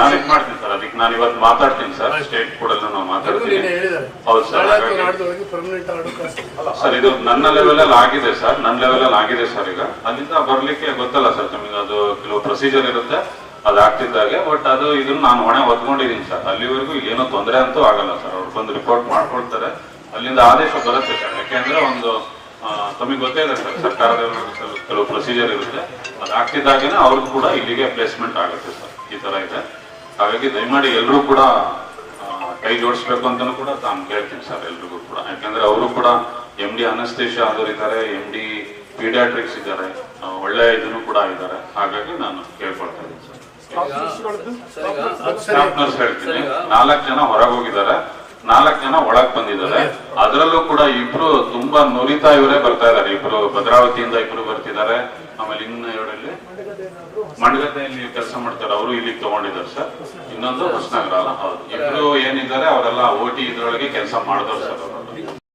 ನಾನು ಇದು ಮಾಡ್ತೀನಿ ಸರ್. ಅದಕ್ಕೆ ನಾನು ಇವತ್ತು ಮಾತಾಡ್ತೀನಿ ಸರ್. ಸ್ಟೇಟ್ ಕೂಡ ನಾವು ಮಾತಾಡ್ತೀನಿ ಹೌದು ಸರ್ ಸರ್ ಇದು ನನ್ನ ಲೆವೆಲ್ ಅಲ್ಲಿ ಆಗಿದೆ ಸರ್. ನನ್ನ ಲೆವೆಲ್ ಅಲ್ಲಿ ಆಗಿದೆ ಸರ್ ಈಗ. ಅಲ್ಲಿಂದ ಬರ್ಲಿಕ್ಕೆ ಗೊತ್ತಲ್ಲ ಸರ್ ನಿಮಗೆ ಅದು ಕೆಲವು ಪ್ರೊಸೀಜರ್ ಇರುತ್ತೆ. ಅದು ಆಗ್ತಿದ್ದಾಗೆ ಬಟ್ ಅದು ಇದನ್ನ ನಾನು ಹೊಣೆ ಹೊತ್ಕೊಂಡಿದ್ದೀನಿ ಸರ್. ಅಲ್ಲಿವರೆಗೂ ಏನೋ ತೊಂದರೆ ಅಂತೂ ಆಗಲ್ಲ ಸರ್. ಅವ್ರು ಬಂದು ರಿಪೋರ್ಟ್ ಮಾಡ್ಕೊಳ್ತಾರೆ. ಅಲ್ಲಿಂದ ಆದೇಶ ಬರುತ್ತೆ ಸರ್. ಯಾಕೆಂದ್ರೆ ಒಂದು ತಮಗೆ ಗೊತ್ತೇ ಇದೆ ಸರ್. ಸರ್ಕಾರದ ಕೆಲವು- ಕೆಲವು ಪ್ರೊಸೀಜರ್ ಇರುತ್ತೆ. ಅದು ಆಗ್ತಿದ್ದಾಗೇನೆ ಅವ್ರಿಗೂ ಕೂಡ ಇಲ್ಲಿಗೆ ಪ್ಲೇಸ್ಮೆಂಟ್ ಆಗುತ್ತೆ ಸರ್. ಈ ತರ ಇದೆ. ಹಾಗಾಗಿ ದಯಮಾಡಿ ಎಲ್ಲರೂ ಕೂಡ ಕೈ ಜೋಡಿಸ್ಬೇಕು ಅಂತಾನು ಕೂಡ ತಾನು ಕೇಳ್ತೀನಿ ಸರ್ ಎಲ್ರಿಗೂ ಕೂಡ. ಯಾಕಂದ್ರೆ ಅವರು ಕೂಡ ಎಂ ಡಿ ಅನಸ್ತೇಶ ಆದವರು ಇದ್ದಾರೆ ಎಂ ಡಿ ಪೀಡಿಯಾಟ್ರಿಕ್ಸ್ ಇದ್ದಾರೆ ಒಳ್ಳೆ ಇದನ್ನು ಕೂಡ ಇದ್ದಾರೆ. ಹಾಗಾಗಿ ನಾನು ಕೇಳ್ಕೊಳ್ತಾ ಇದ್ದೀನಿ ಸರ್. ಸ್ಟಾಫ್ ನರ್ಸ್ ಹೇಳ್ತೀನಿ. ನಾಲ್ಕು ಜನ ಹೊರಗೆ ಹೋಗಿದ್ದಾರೆ. ನಾಲ್ಕು ಜನ ಒಳಗ್ ಬಂದಿದ್ದಾರೆ. ಅದರಲ್ಲೂ ಕೂಡ ಇಬ್ರು ತುಂಬಾ ನುರಿತಾ ಇವರೇ ಬರ್ತಾ ಇದಾರೆ ಇಬ್ರು ಭದ್ರಾವತಿಯಿಂದ ಇಬ್ರು ಬರ್ತಿದ್ದಾರೆ. ಆಮೇಲೆ ಇನ್ನು ಎರಡಲ್ಲಿ ಮಂಡಗದ್ದೆಯಲ್ಲಿ ಕೆಲಸ ಮಾಡ್ತಾರೆ. ಅವರು ಇಲ್ಲಿ ತಗೊಂಡಿದ್ದಾರೆ ಸರ್. ಇನ್ನೊಂದು ಹೊಸನಗರ ಅಲ್ಲ. ಹೌದು. ಇಬ್ರು ಏನಿದ್ದಾರೆ, ಅವರೆಲ್ಲ ಓಟಿ ಇದ್ರೊಳಗೆ ಕೆಲಸ ಮಾಡಿದವ್ರು ಸರ್